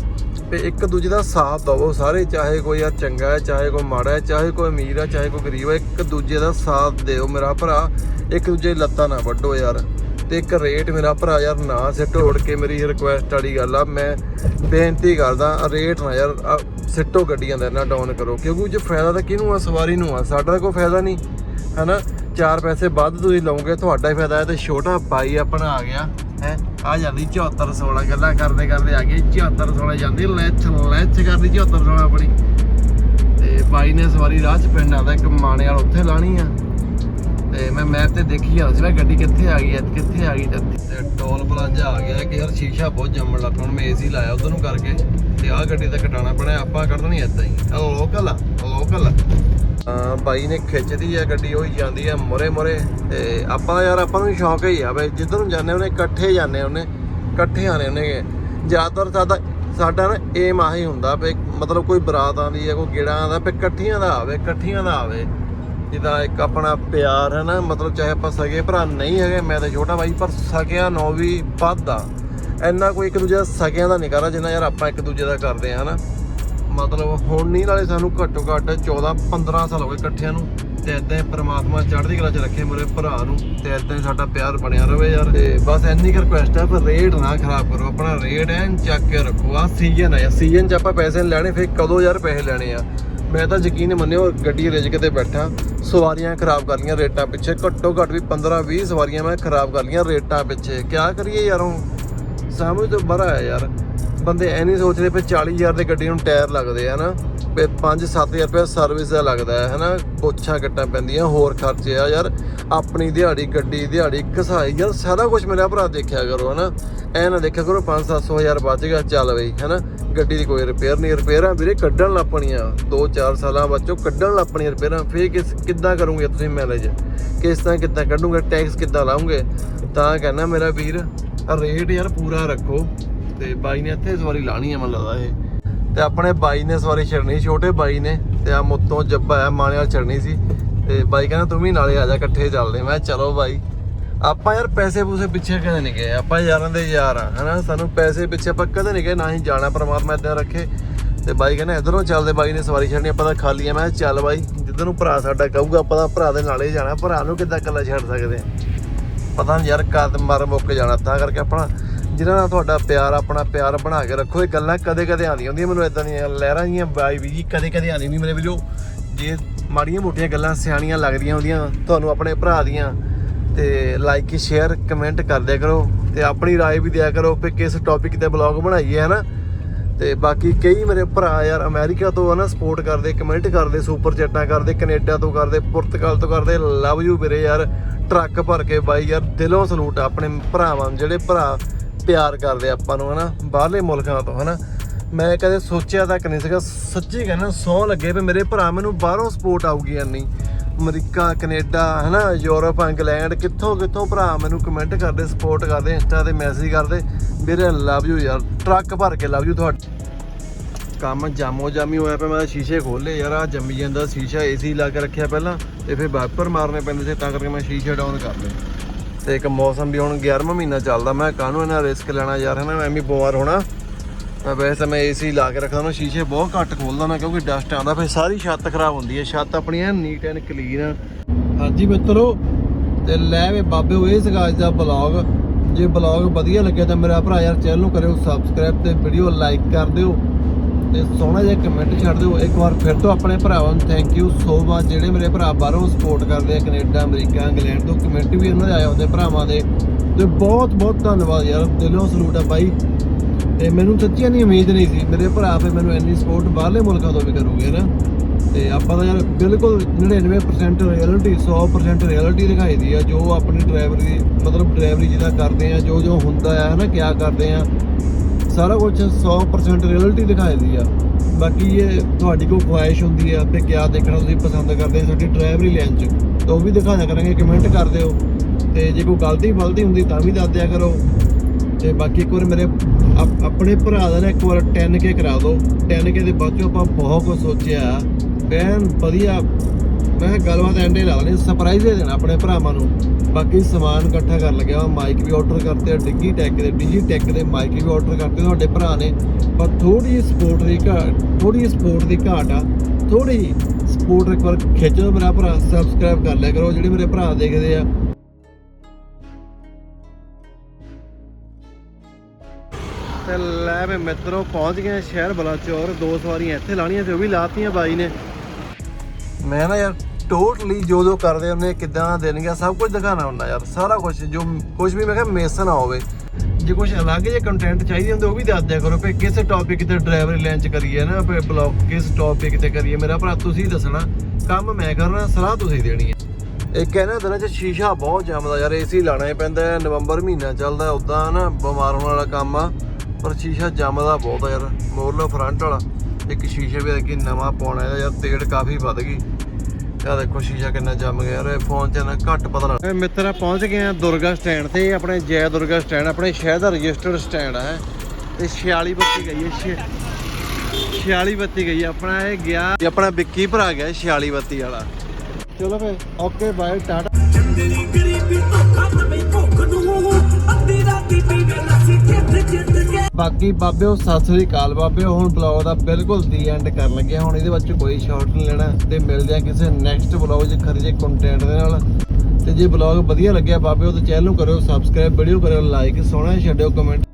Speaker 1: ਤੇ ਇੱਕ ਦੂਜੇ ਦਾ ਸਾਥ ਦਵੋ ਸਾਰੇ, ਚਾਹੇ ਕੋਈ ਯਾਰ ਚੰਗਾ ਹੈ, ਚਾਹੇ ਕੋਈ ਮਾੜਾ ਹੈ, ਚਾਹੇ ਕੋਈ ਅਮੀਰ ਹੈ, ਚਾਹੇ ਕੋਈ ਗਰੀਬ ਹੈ, ਇੱਕ ਦੂਜੇ ਦਾ ਸਾਥ ਦਿਓ ਮੇਰਾ ਭਰਾ। ਇੱਕ ਦੂਜੇ ਦੀ ਲੱਤਾਂ ਨਾ ਵੱਢੋ ਯਾਰ। ਤੇ ਇੱਕ ਰੇਟ ਮੇਰਾ ਭਰਾ ਯਾਰ ਨਾ ਸਿੱਟੋ ਉੜ ਕੇ ਮੇਰੀ ਰਿਕੁਐਸਟ ਵਾਲੀ ਗੱਲ ਆ, ਮੈਂ ਬੇਨਤੀ ਕਰਦਾ ਰੇਟ ਨਾ ਯਾਰ ਸਿੱਟੋ ਗੱਡੀਆਂ ਦਾ ਨਾ ਡਾਊਨ ਕਰੋ, ਕਿਉਂਕਿ ਜੇ ਫਾਇਦਾ ਤਾਂ ਕਿਹਨੂੰ ਆ, ਸਵਾਰੀ ਨੂੰ ਆ, ਸਾਡਾ ਤਾਂ ਕੋਈ ਫਾਇਦਾ ਨਹੀਂ, ਹਨਾ? ਚਾਰ ਪੈਸੇ ਵੱਧ ਤੁਸੀਂ ਲਓਗੇ, ਤੁਹਾਡਾ ਹੀ ਫਾਇਦਾ ਹੈ, ਤੇ ਛੋਟਾ ਬਾਈ ਆਪਣਾ ਆ ਗਿਆ, ਹੈ? ਆ ਜਾਂਦੀ 74 16 ਗੱਲਾਂ ਕਰਦੇ ਕਰਦੇ ਆ ਗਈ 74 16 ਜਾਂਦੀ ਲੈਚ ਲੈਚ ਕਰਦੀ 74 16 ਆਪਣੀ। ਤੇ ਬਾਈ ਨੇ ਸਵਾਰੀ ਰਾਹ ਚ ਪਿੰਡ ਆਉਂਦਾ, ਇੱਕ ਮਾਣੇ ਵਾਲ ਉੱਥੇ ਲਾਣੀ ਆ। ਤੇ ਮੈਂ ਮੈਪ ਤੇ ਦੇਖੀ ਜਾਂਦਾ ਸੀ ਮੈਂ ਗੱਡੀ ਕਿੱਥੇ ਆ ਗਈ ਐ ਕਿੱਥੇ ਆ ਗਈ ਤੇ ਤੇ ਟੋਲ ਪਲਾਜ਼ਾ ਆ ਗਿਆ ਕਿ ਯਾਰ ਸ਼ੀਸ਼ਾ ਬਹੁਤ ਜੰਮਣ ਲੱਗ ਹੁਣ ਮੈਂ ਏਸੀ ਲਾਇਆ ਉਧਰ ਨੂੰ ਕਰਕੇ ਤੇ ਆਹ ਗੱਡੀ ਤਾਂ ਕਟਾਣਾ ਪੈਣਾ ਆਪਾਂ ਕਰ ਦੇਣੀ ਹੀ। ਲੋਕਲ ਆ ਲੋਕਲ ਆ। ਬਾਈ ਨੇ ਖਿੱਚਦੀ ਆ ਗੱਡੀ ਹੋਈ ਜਾਂਦੀ ਆ ਮੁਰੇ ਮੁਰੇ ਤੇ ਆਪਾਂ ਯਾਰ, ਆਪਾਂ ਨੂੰ ਸ਼ੌਂਕ ਹੀ ਆ ਬਈ, ਜਿੱਧਰ ਨੂੰ ਜਾਂਦੇ ਉਹਨੇ ਇਕੱਠੇ ਜਾਂਦੇ ਉਹਨੇ ਇਕੱਠੇ ਆਣੇ ਉਹਨੇ ਜ਼ਿਆਦਾਤਰ ਸਾਡਾ ਸਾਡਾ ਨਾ ਏਮ ਆਹੀ ਹੁੰਦਾ ਵੀ ਮਤਲਬ ਕੋਈ ਬਰਾਤ ਆਂਦੀ ਹੈ ਕੋਈ ਗੇੜਾ ਆਂਦਾ ਵੀ ਇਕੱਠੀਆਂ ਦਾ ਆਵੇ, ਇਕੱਠੀਆਂ ਦਾ ਆਵੇ। ਜਿੱਦਾਂ ਇੱਕ ਆਪਣਾ ਪਿਆਰ ਹੈ ਨਾ, ਮਤਲਬ ਚਾਹੇ ਆਪਾਂ ਸਗੇ ਭਰਾ ਨਹੀਂ ਹੈਗੇ, ਮੈਂ ਤਾਂ ਛੋਟਾ ਭਾਈ ਪਰ ਸਕਿਆਂ ਨੋ ਵੀ ਵੱਧ ਆ। ਇੰਨਾ ਕੋਈ ਇੱਕ ਦੂਜੇ ਦਾ ਸਗਿਆਂ ਦਾ ਨਹੀਂ ਕਰਦਾ ਜਿੰਨਾ ਯਾਰ ਆਪਾਂ ਇੱਕ ਦੂਜੇ ਦਾ ਕਰਦੇ ਆ, ਹਨਾ? ਮਤਲਬ ਹੁਣ ਨਹੀਂ, ਨਾਲੇ ਸਾਨੂੰ ਘੱਟੋ ਘੱਟ 14 15 ਸਾਲ ਹੋ ਗਏ ਇਕੱਠਿਆਂ ਨੂੰ, ਤੇ ਇਦਾਂ ਹੀ ਪ੍ਰਮਾਤਮਾ ਚੜ੍ਹਦੀ ਕਲਾ 'ਚ ਰੱਖੇ ਮੇਰੇ ਭਰਾ ਨੂੰ, ਤੇ ਇਦਾਂ ਹੀ ਸਾਡਾ ਪਿਆਰ ਬਣਿਆ ਰਵੇ ਯਾਰ। ਤੇ ਬਸ ਇੰਨੀ ਕੁ ਰਿਕੁਐਸਟ ਹੈ ਪਰ ਰੇਟ ਨਾ ਖਰਾਬ ਕਰੋ, ਆਪਣਾ ਰੇਟ ਐਨ ਚੱਕ ਕੇ ਰੱਖੋ। ਆ ਸੀਜ਼ਨ ਹੈ ਸੀਜ਼ਨ 'ਚ ਆਪਾਂ ਪੈਸੇ ਨੀ ਲੈਣੇ, ਫਿਰ ਕਦੋਂ ਯਾਰ ਪੈਸੇ ਲੈਣੇ ਆ? ਮੈਂ ਤਾਂ ਯਕੀਨ ਮੰਨਿਓ ਗੱਡੀ ਰਿਜ ਕੇ ਤੇ ਬੈਠਾ, ਸਵਾਰੀਆਂ ਖਰਾਬ ਕਰ ਲੀਆਂ ਰੇਟਾਂ ਪਿੱਛੇ, ਘੱਟੋ ਘੱਟ ਵੀ 15 20 ਸਵਾਰੀਆਂ ਮੈਂ ਖਰਾਬ ਕਰ ਲੀਆਂ ਰੇਟਾਂ ਪਿੱਛੇ। ਕਿਆ ਕਰੀਏ ਯਾਰ? ਹੁਣ ਸਮਝ ਤੋਂ ਬਾਹਰ ਆਇਆ ਯਾਰ। ਬੰਦੇ ਐ ਨਹੀਂ ਸੋਚਦੇ ਪਏ 40000 ਦੇ ਗੱਡੀ ਨੂੰ ਟਾਇਰ ਲੱਗਦੇ ਆ ਨਾ। 5-7000 ਰੁਪਏ ਸਰਵਿਸ ਦਾ ਲੱਗਦਾ ਹੈ, ਹਨਾ? ਪੋਛਾਂ ਕੱਟਾਂ ਪੈਂਦੀਆਂ, ਹੋਰ ਖਰਚੇ ਆ ਯਾਰ। ਆਪਣੀ ਦਿਹਾੜੀ, ਗੱਡੀ, ਦਿਹਾੜੀ ਘਸਾਈ ਯਾਰ, ਸਾਰਾ ਕੁਝ ਮੇਰਾ ਭਰਾ ਦੇਖਿਆ ਕਰੋ, ਹਨਾ? ਐ ਨਾ ਦੇਖਿਆ ਕਰੋ 5-700000 ਬਚ ਗਿਆ, ਚੱਲ ਬਈ, ਹਨਾ? ਗੱਡੀ ਦੀ ਕੋਈ ਰਿਪੇਅਰ ਨਹੀਂ ਰਿਪੇਅਰਾਂ ਵੀਰੇ, ਕੱਢਣ ਲੱਪਣੀਆਂ। 2-4 ਸਾਲਾਂ ਬਾਅਦ ਚੋਂ ਕੱਢਣ ਲੱਪਣੀਆਂ ਰਿਪੇਅਰਾਂ ਫੇਰ ਕਿਸ, ਕਿੱਦਾਂ ਕਰੋਗੇ ਤੁਸੀਂ ਮੈਨੇਜ ਕਿਸ ਤਰ੍ਹਾਂ ਕਿੱਦਾਂ ਕੱਢੋਗੇ ਟੈਕਸ ਕਿੱਦਾਂ ਲਾਉਂਗੇ ਤਾਂ ਕਹਿੰਦਾ ਮੇਰਾ ਵੀਰ ਰੇਟ ਯਾਰ ਪੂਰਾ ਰੱਖੋ। ਤੇ ਬਾਈ ਨੇ ਇੱਥੇ ਸਵਾਰੀ ਲਾਣੀ ਹੈ ਮੈਨੂੰ ਲੱਗਦਾ ਇਹ। ਤੇ ਆਪਣੇ ਬਾਈ ਨੇ ਸਵਾਰੀ ਛੜਨੀ ਛੋਟੇ ਬਾਈ ਨੇ ਤੇ ਆ ਮੁੱਤੋਂ ਜੱਬਾ ਆ ਮਾਣੇ ਵਾਲ ਛੜਨੀ ਸੀ ਤੇ ਬਾਈ ਕਹਿੰਦਾ ਤੂੰ ਵੀ ਨਾਲੇ ਆ ਜਾ, ਇਕੱਠੇ ਚੱਲਦੇ। ਮੈਂ ਕਿਹਾ, ਚਲੋ ਬਾਈ। ਆਪਾਂ ਯਾਰ ਪੈਸੇ ਪੂਸੇ ਪਿੱਛੇ ਕਦੇ ਨਹੀਂ ਗਏ, ਆਪਾਂ ਯਾਰਾਂ ਦੇ ਯਾਰ ਆ, ਹਨਾ? ਸਾਨੂੰ ਪੈਸੇ ਪਿੱਛੇ ਆਪਾਂ ਕਦੇ ਨਹੀਂ ਗਏ, ਨਾ ਹੀ ਜਾਣਾ, ਪਰਮਾਤਮਾ ਇਦਾਂ ਰੱਖੇ। ਤੇ ਬਾਈ ਕਹਿੰਦਾ, ਇਧਰੋਂ ਚੱਲਦੇ ਬਾਈ ਨੇ ਸਵਾਰੀ ਛੱਡਣੀ, ਆਪਾਂ ਤਾਂ ਖਾਲੀ ਆ। ਮੈਂ ਕਿਹਾ, ਚੱਲ ਬਾਈ, ਜਿੱਧਰ ਨੂੰ ਭਰਾ ਸਾਡਾ ਕਹੂਗਾ, ਆਪਾਂ ਤਾਂ ਭਰਾ ਦੇ ਨਾਲੇ ਜਾਣਾ। ਭਰਾ ਨੂੰ ਕਿੱਦਾਂ ਇਕੱਲਾ ਛੱਡ ਸਕਦੇ? ਆ ਪਤਾ ਨਹੀਂ ਯਾਰ, ਕਦ ਮਰ ਮੁੱਕ ਜਾਣਾ, ਤਾਂ ਕਰਕੇ ਆਪਣਾ ਜਿਨ੍ਹਾਂ ਨਾਲ ਤੁਹਾਡਾ ਪਿਆਰ ਆਪਣਾ ਪਿਆਰ ਬਣਾ ਕੇ ਰੱਖੋ ਇਹ ਗੱਲਾਂ ਕਦੇ ਕਦੇ ਆਉਂਦੀਆਂ ਹੁੰਦੀਆਂ ਮੈਨੂੰ ਇਦਾਂ ਦੀਆਂ ਲਹਿਰਾਂ ਜੀਆਂ ਬਾਈ ਵੀ ਜੀ ਕਦੇ ਕਦੇ ਆਉਂਦੀ ਨਹੀਂ ਮੇਰੇ ਵੀਰੋ ਜੇ ਮਾੜੀਆਂ ਮੋਟੀਆਂ ਗੱਲਾਂ ਸਿਆਣੀਆਂ ਲੱਗਦੀਆਂ ਹੁੰਦੀਆਂ ਤੁਹਾਨੂੰ ਆਪਣੇ ਭਰਾ ਦੀਆਂ ਤੇ ਲਾਈਕ ਸ਼ੇਅਰ ਕਮੈਂਟ ਕਰ ਦਿਆ ਕਰੋ ਤੇ ਆਪਣੀ رائے ਵੀ ਦਿਆ ਕਰੋ ਕਿ ਕਿਸ ਟੌਪਿਕ ਤੇ ਬਲੌਗ ਬਣਾਈਏ ਹਨਾ ਤੇ ਬਾਕੀ ਕਈ ਮੇਰੇ ਭਰਾ ਯਾਰ ਅਮਰੀਕਾ ਤੋਂ ਹਨਾ ਸਪੋਰਟ ਕਰਦੇ ਕਮੈਂਟ ਕਰਦੇ ਸੁਪਰ ਚੈਟਾਂ ਕਰਦੇ ਕੈਨੇਡਾ ਤੋਂ ਕਰਦੇ ਪੁਰਤਗਾਲ ਤੋਂ ਕਰਦੇ ਲਵ ਯੂ ਵੀਰੇ ਯਾਰ ਟਰੱਕ ਭਰ ਕੇ ਬਾਈ ਯਾਰ ਦਿਲੋਂ ਸਲੂਟ ਆ ਆਪਣੇ ਭਰਾਵਾਂ ਨੂੰ ਜਿਹੜੇ ਭਰਾ ਪਿਆਰ ਕਰਦੇ ਆਪਾਂ ਨੂੰ, ਹਨਾ? ਬਾਹਰਲੇ ਮੁਲਕਾਂ ਤੋਂ, ਹਨਾ? ਮੈਂ ਕਦੇ ਸੋਚਿਆ ਤੱਕ ਨਹੀਂ ਸੀਗਾ। ਸੱਚੀ ਕਹਿੰਦਾ ਸੌ ਲੱਗੇ ਵੀ ਮੇਰੇ ਭਰਾ ਮੈਨੂੰ ਬਾਹਰੋਂ ਸਪੋਰਟ ਆਊਗੀ ਇੰਨੀ। ਅਮਰੀਕਾ, ਕੈਨੇਡਾ, ਹਨਾ? ਯੂਰਪ, ਇੰਗਲੈਂਡ, ਕਿੱਥੋਂ ਕਿੱਥੋਂ ਭਰਾ ਮੈਨੂੰ ਕਮੈਂਟ ਕਰਦੇ ਸਪੋਰਟ ਕਰਦੇ, ਇੰਸਟਾ ਤੇ ਮੈਸੇਜ ਕਰਦੇ। ਵੀਰੇ ਲਵ ਯੂ ਯਾਰ ਟਰੱਕ ਭਰ ਕੇ ਲਵ ਯੂ ਤੁਹਾਡੇ ਕੰਮ ਜਾਮੋ ਜਾਮੀ ਹੋਇਆ ਪਿਆ, ਮੈਂ ਸ਼ੀਸ਼ੇ ਖੋਲੇ ਯਾਰ ਆ ਜੰਮੀ ਜਾਂਦਾ ਸ਼ੀਸ਼ਾ ਏਸੀ ਲਾ ਕੇ ਰੱਖਿਆ ਪਹਿਲਾਂ, ਤੇ ਫਿਰ ਵਾਈਪਰ ਮਾਰਨੇ ਪੈਂਦੇ ਸੀ, ਤਾਂ ਕਰਕੇ ਮੈਂ ਸ਼ੀਸ਼ੇ ਡਾਊਨ ਕਰ ਲਏ। ਤੇ ਇੱਕ ਮੌਸਮ ਵੀ ਹੁਣ 11ਵਾਂ ਮਹੀਨਾ ਚੱਲਦਾ। ਮੈਂ ਕਾਹਨੂੰ ਇਹਨਾਂ ਰਿਸਕ ਲੈਣਾ ਯਾਰ, ਹਨਾ? ਮੈਂ ਵੀ ਬਿਮਾਰ ਹੋਣਾ। ਮੈਂ ਵੈਸੇ ਤਾਂ ਮੈਂ ਏਸੀ ਲਾ ਕੇ ਰੱਖਦਾ ਨਾ ਸ਼ੀਸ਼ੇ ਬਹੁਤ ਘੱਟ ਖੋਲਦਾ ਨਾ ਕਿਉਂਕਿ ਡਸਟ ਆਉਂਦਾ, ਫਿਰ ਸਾਰੀ ਛੱਤ ਖਰਾਬ ਹੁੰਦੀ ਹੈ। ਛੱਤ ਆਪਣੀ ਐ ਨੀਟ ਐਂਡ ਕਲੀਨ ਹਾਂਜੀ ਮਿੱਤਰੋ, ਤੇ ਲੈ ਵੇ ਬਾਬੇ, ਉਹ ਇਸ ਦਾ ਬਲੌਗ ਜੇ ਬਲੌਗ ਵਧੀਆ ਲੱਗਿਆ ਤਾਂ ਮੇਰਾ ਭਰਾ ਯਾਰ ਚੈਨਲ ਨੂੰ ਕਰਿਓ ਸਬਸਕ੍ਰਾਈਬ ਤੇ ਵੀਡੀਓ ਲਾਈਕ ਕਰ ਦਿਓ। ਤੇ ਸੋਹਣਾ ਜਿਹਾ ਕਮੈਂਟ ਛੱਡ ਦਿਓ। ਇੱਕ ਵਾਰ ਫਿਰ ਤੋਂ ਆਪਣੇ ਭਰਾਵਾਂ ਨੂੰ ਥੈਂਕ ਯੂ ਸੋ ਮਚ ਜਿਹੜੇ ਮੇਰੇ ਭਰਾ ਬਾਹਰੋਂ ਸਪੋਰਟ ਕਰਦੇ ਆ, ਕੈਨੇਡਾ, ਅਮਰੀਕਾ, ਇੰਗਲੈਂਡ ਤੋਂ ਕਮੈਂਟ ਵੀ ਉਹਨਾਂ ਦੇ ਆਏ ਹੁੰਦੇ ਭਰਾਵਾਂ ਦੇ। ਤੇ ਬਹੁਤ ਬਹੁਤ ਧੰਨਵਾਦ ਯਾਰ। ਦਿਲੋਂ ਸਲੂਟ ਆ ਬਾਈ। ਤੇ ਮੈਨੂੰ ਸੱਚੀ ਨਹੀਂ ਉਮੀਦ ਨਹੀਂ ਸੀ। ਮੇਰੇ ਭਰਾ 'ਤੇ ਮੈਨੂੰ ਇੰਨੀ ਸਪੋਰਟ ਬਾਹਰਲੇ ਮੁਲਕਾਂ ਤੋਂ ਵੀ ਕਰੂਗੇ ਨਾ। ਤੇ ਆਪਾਂ ਤਾਂ ਯਾਰ ਬਿਲਕੁਲ 99% ਰਿਐਲਿਟੀ 100% ਰਿਐਲਿਟੀ ਦਿਖਾਈ ਦੀ ਆ। ਜੋ ਆਪਣੀ ਡਰਾਈਵਰੀ ਮਤਲਬ ਡਰਾਈਵਰੀ ਜਿਹਦਾ ਕਰਦੇ ਆ ਜੋ ਜੋ ਹੁੰਦਾ ਆ ਨਾ ਕਿਆ ਕਰਦੇ ਆ। ਸਾਰਾ ਕੁਝ 100% ਰਿਐਲਿਟੀ ਦਿਖਾਈ ਦੀ ਆ। ਬਾਕੀ ਇਹ ਤੁਹਾਡੀ ਕੋਈ ਖੁਆਇਸ਼ ਹੁੰਦੀ ਆ ਤੇ ਕਿਆ ਦੇਖਣਾ ਤੁਸੀਂ ਪਸੰਦ ਕਰਦੇ ਆ ਸਾਡੀ ਡਰਾਈਵਰੀ ਲਾਈਨ 'ਚ, ਤਾਂ ਉਹ ਵੀ ਦਿਖਾਇਆ ਕਰਾਂਗੇ ਕਮੈਂਟ ਕਰ ਦਿਓ। ਤੇ ਜੇ ਕੋਈ ਗਲਤੀ ਫਲਤੀ ਹੁੰਦੀ ਤਾਂ ਵੀ ਦੱਸ ਦਿਆ ਕਰੋ। ਤੇ ਬਾਕੀ ਇੱਕ ਵਾਰ ਮੇਰੇ ਆਪ- ਆਪਣੇ ਭਰਾ ਦਾ ਨਾ ਇੱਕ ਵਾਰ 10k ਕਰਾ ਦਿਓ। 10k ਦੇ ਬਾਅਦ ਚੋਂ ਆਪਾਂ ਬਹੁਤ ਕੁਝ ਸੋਚਿਆ। ਬੈਨ ਵਧੀਆ ਮੈਂ ਕਿਹਾ ਗੱਲਬਾਤ ਐਂਡੇ ਲਾ ਲੈਣੀ ਸਰਪ੍ਰਾਈਜ਼ ਦੇ ਦੇਣਾ ਆਪਣੇ ਭਰਾਵਾਂ ਨੂੰ। ਬਾਕੀ ਸਮਾਨ ਇਕੱਠਾ ਕਰ ਲੱਗਿਆ ਮਾਈਕ ਵੀ ਆਰਡਰ ਕਰਤੇ ਆ, ਡਿੱਗੀ ਟੈਕ ਦੇ ਡਿਜੀ ਟੈਕ ਦੇ ਮਾਈਕ ਵੀ ਆਰਡਰ ਕਰਤੇ ਤੁਹਾਡੇ ਭਰਾ ਨੇ। ਪਰ ਥੋੜੀ ਜਿਹੀ ਸਪੋਰਟ ਦੀ ਘਾਟ ਥੋੜੀ ਜਿਹੀ ਸਪੋਰਟ ਦੀ ਘਾਟ ਆ। ਥੋੜੀ ਜਿਹੀ ਸਪੋਰਟ ਇੱਕ ਵਾਰ ਖਿੱਚੋ ਮੇਰਾ ਭਰਾ ਸਬਸਕ੍ਰਾਈਬ ਕਰ ਲਿਆ ਕਰੋ ਜਿਹੜੇ ਮੇਰੇ ਭਰਾ ਦੇਖਦੇ ਆ। ਤੇ ਲੈ ਵੀ ਮਿੱਤਰੋ ਪਹੁੰਚ ਗਏ ਆ ਸ਼ਹਿਰ ਬਲਾਚੌਰ ਦੋ ਸਵਾਰੀਆਂ ਇੱਥੇ ਲਾਣੀਆਂ ਤੇ ਉਹ ਵੀ ਲਾਤੀਆਂ ਬਾਈ ਨੇ। ਮੈਂ ਨਾ ਯਾਰ ਟੋਟਲੀ ਜੋ ਜੋ ਕਰਦੇ ਉਹਨੇ ਕਿਦਾਂ ਦੇਣਗੇ ਸਭ ਕੁਝ ਦਿਖਾਣਾ ਹੁੰਦਾ ਯਾਰ, ਸਾਰਾ ਕੁਝ ਜੋ ਕੁਝ ਵੀ ਮੈਂ ਕਿਹਾ ਮਿਸ ਨਾ ਹੋਵੇ। ਜੇ ਕੁਝ ਅਲੱਗ ਜਿਹੇ ਕੰਟੈਂਟ ਚਾਹੀਦੇ ਹੁੰਦੇ, ਉਹ ਵੀ ਦੱਸ ਦਿਆ ਕਰੋ ਕਿ ਕਿਸ ਟੌਪਿਕ ਤੇ ਡਰਾਈਵਰ ਲੈਂਚ ਕਰੀਏ ਨਾ ਫਿਰ ਬਲੌਗ ਕਿਸ ਟੌਪਿਕ ਤੇ ਕਰੀਏ, ਮੇਰਾ ਭਰਾ ਤੁਸੀਂ ਦੱਸਣਾ, ਕੰਮ ਮੈਂ ਕਰਨਾ, ਸਲਾਹ ਤੁਸੀਂ ਦੇਣੀ ਹੈ। ਇੱਕ ਕਹਿੰਦਾ ਦਿਨਾਂ ਚ ਸ਼ੀਸ਼ਾ ਬਹੁਤ ਜੰਮਦਾ ਯਾਰ ਏਸੀ ਲਾਣਾ ਹੀ ਪੈਂਦਾ ਨਵੰਬਰ ਮਹੀਨਾ ਚੱਲਦਾ ਉਦਾਂ ਨਾ ਬਿਮਾਰ ਹੋਣ ਵਾਲਾ ਕੰਮ ਆ, ਪਰ ਸ਼ੀਸ਼ਾ ਜੰਮਦਾ ਬਹੁਤ ਆ ਯਾਰ ਮੋਰਲੋ ਫਰੰਟ ਵਾਲਾ, ਇੱਕ ਸ਼ੀਸ਼ੇ ਵੀ ਕਿ ਨਵਾਂ ਪਾਉਣਾ ਇਹਦਾ ਯਾਰ ਤੇੜ ਕਾਫੀ ਵੱਧ ਗਈ। ਆ ਦੇਖੋ ਸ਼ੀਸ਼ਾ ਕਿੰਨਾ ਜੰਮ ਗਿਆ ਇਹ ਫੋਨ 'ਚ ਨਾ ਘੱਟ ਪਤਾ ਲੱਗ ਮਿੱਤਰਾ ਪਹੁੰਚ ਗਏ ਆ ਦੁਰਗਾ ਸਟੈਂਡ ਤੇ ਆਪਣੇ ਜੈ ਦੁਰਗਾ ਸਟੈਂਡ ਆਪਣੇ ਸ਼ਹਿਰ ਦਾ ਰਜਿਸਟਰਡ ਸਟੈਂਡ ਆ ਇਹ। ਤੇ 46 ਬੱਤੀ ਗਈ ਹੈ 46 ਬੱਤੀ ਗਈ ਹੈ। ਆਪਣਾ ਇਹ ਗਿਆ ਆਪਣਾ ਵਿੱਕੀ ਭਰਾ ਗਿਆ 46 ਬੱਤੀ ਵਾਲਾ ਚਲੋ ਫੇ ਓਕੇ ਬਾਏ ਟਾਟਾ
Speaker 3: ਚੰਦਰੀ ਗਰੀਬੀ ਤੋਂ ਖਤਮੇ ਭੁੱਖ ਨੂੰ ਅੱਧੀ ਰਾਤੀ ਪੀਵੇ ਲੱਸੀ ਜਿੱਤ ਜਿੱਤ ਕੇ
Speaker 1: ਬਾਕੀ ਬਾਬਿਓ ਸਤਿ ਸ੍ਰੀ ਅਕਾਲ ਬਾਬਿਓ ਹੁਣ ਬਲੌਗ ਦਾ ਬਿਲਕੁਲ ਦੀ ਐਂਡ ਕਰਨ ਲੱਗੇ ਹੁਣ ਇਹਦੇ ਵਿੱਚ ਕੋਈ ਸ਼ਾਰਟ ਨਹੀਂ ਲੈਣਾ ਤੇ ਮਿਲਦੇ ਆ ਕਿਸੇ ਨੈਕਸਟ ਬਲੌਗ 'ਚ ਖਰੀਜੇ ਕੰਟੈਂਟ ਦੇ ਨਾਲ। ਤੇ ਜੇ ਬਲੌਗ ਵਧੀਆ ਲੱਗਿਆ ਬਾਬਿਓ ਤਾਂ ਚੈਨਲ ਨੂੰ ਕਰਿਓ ਸਬਸਕ੍ਰਾਈਬ ਵੀਡੀਓ ਕਰਿਓ ਲਾਈਕ ਸੋਹਣਾ ਛੱਡਿਓ ਕਮੈਂਟ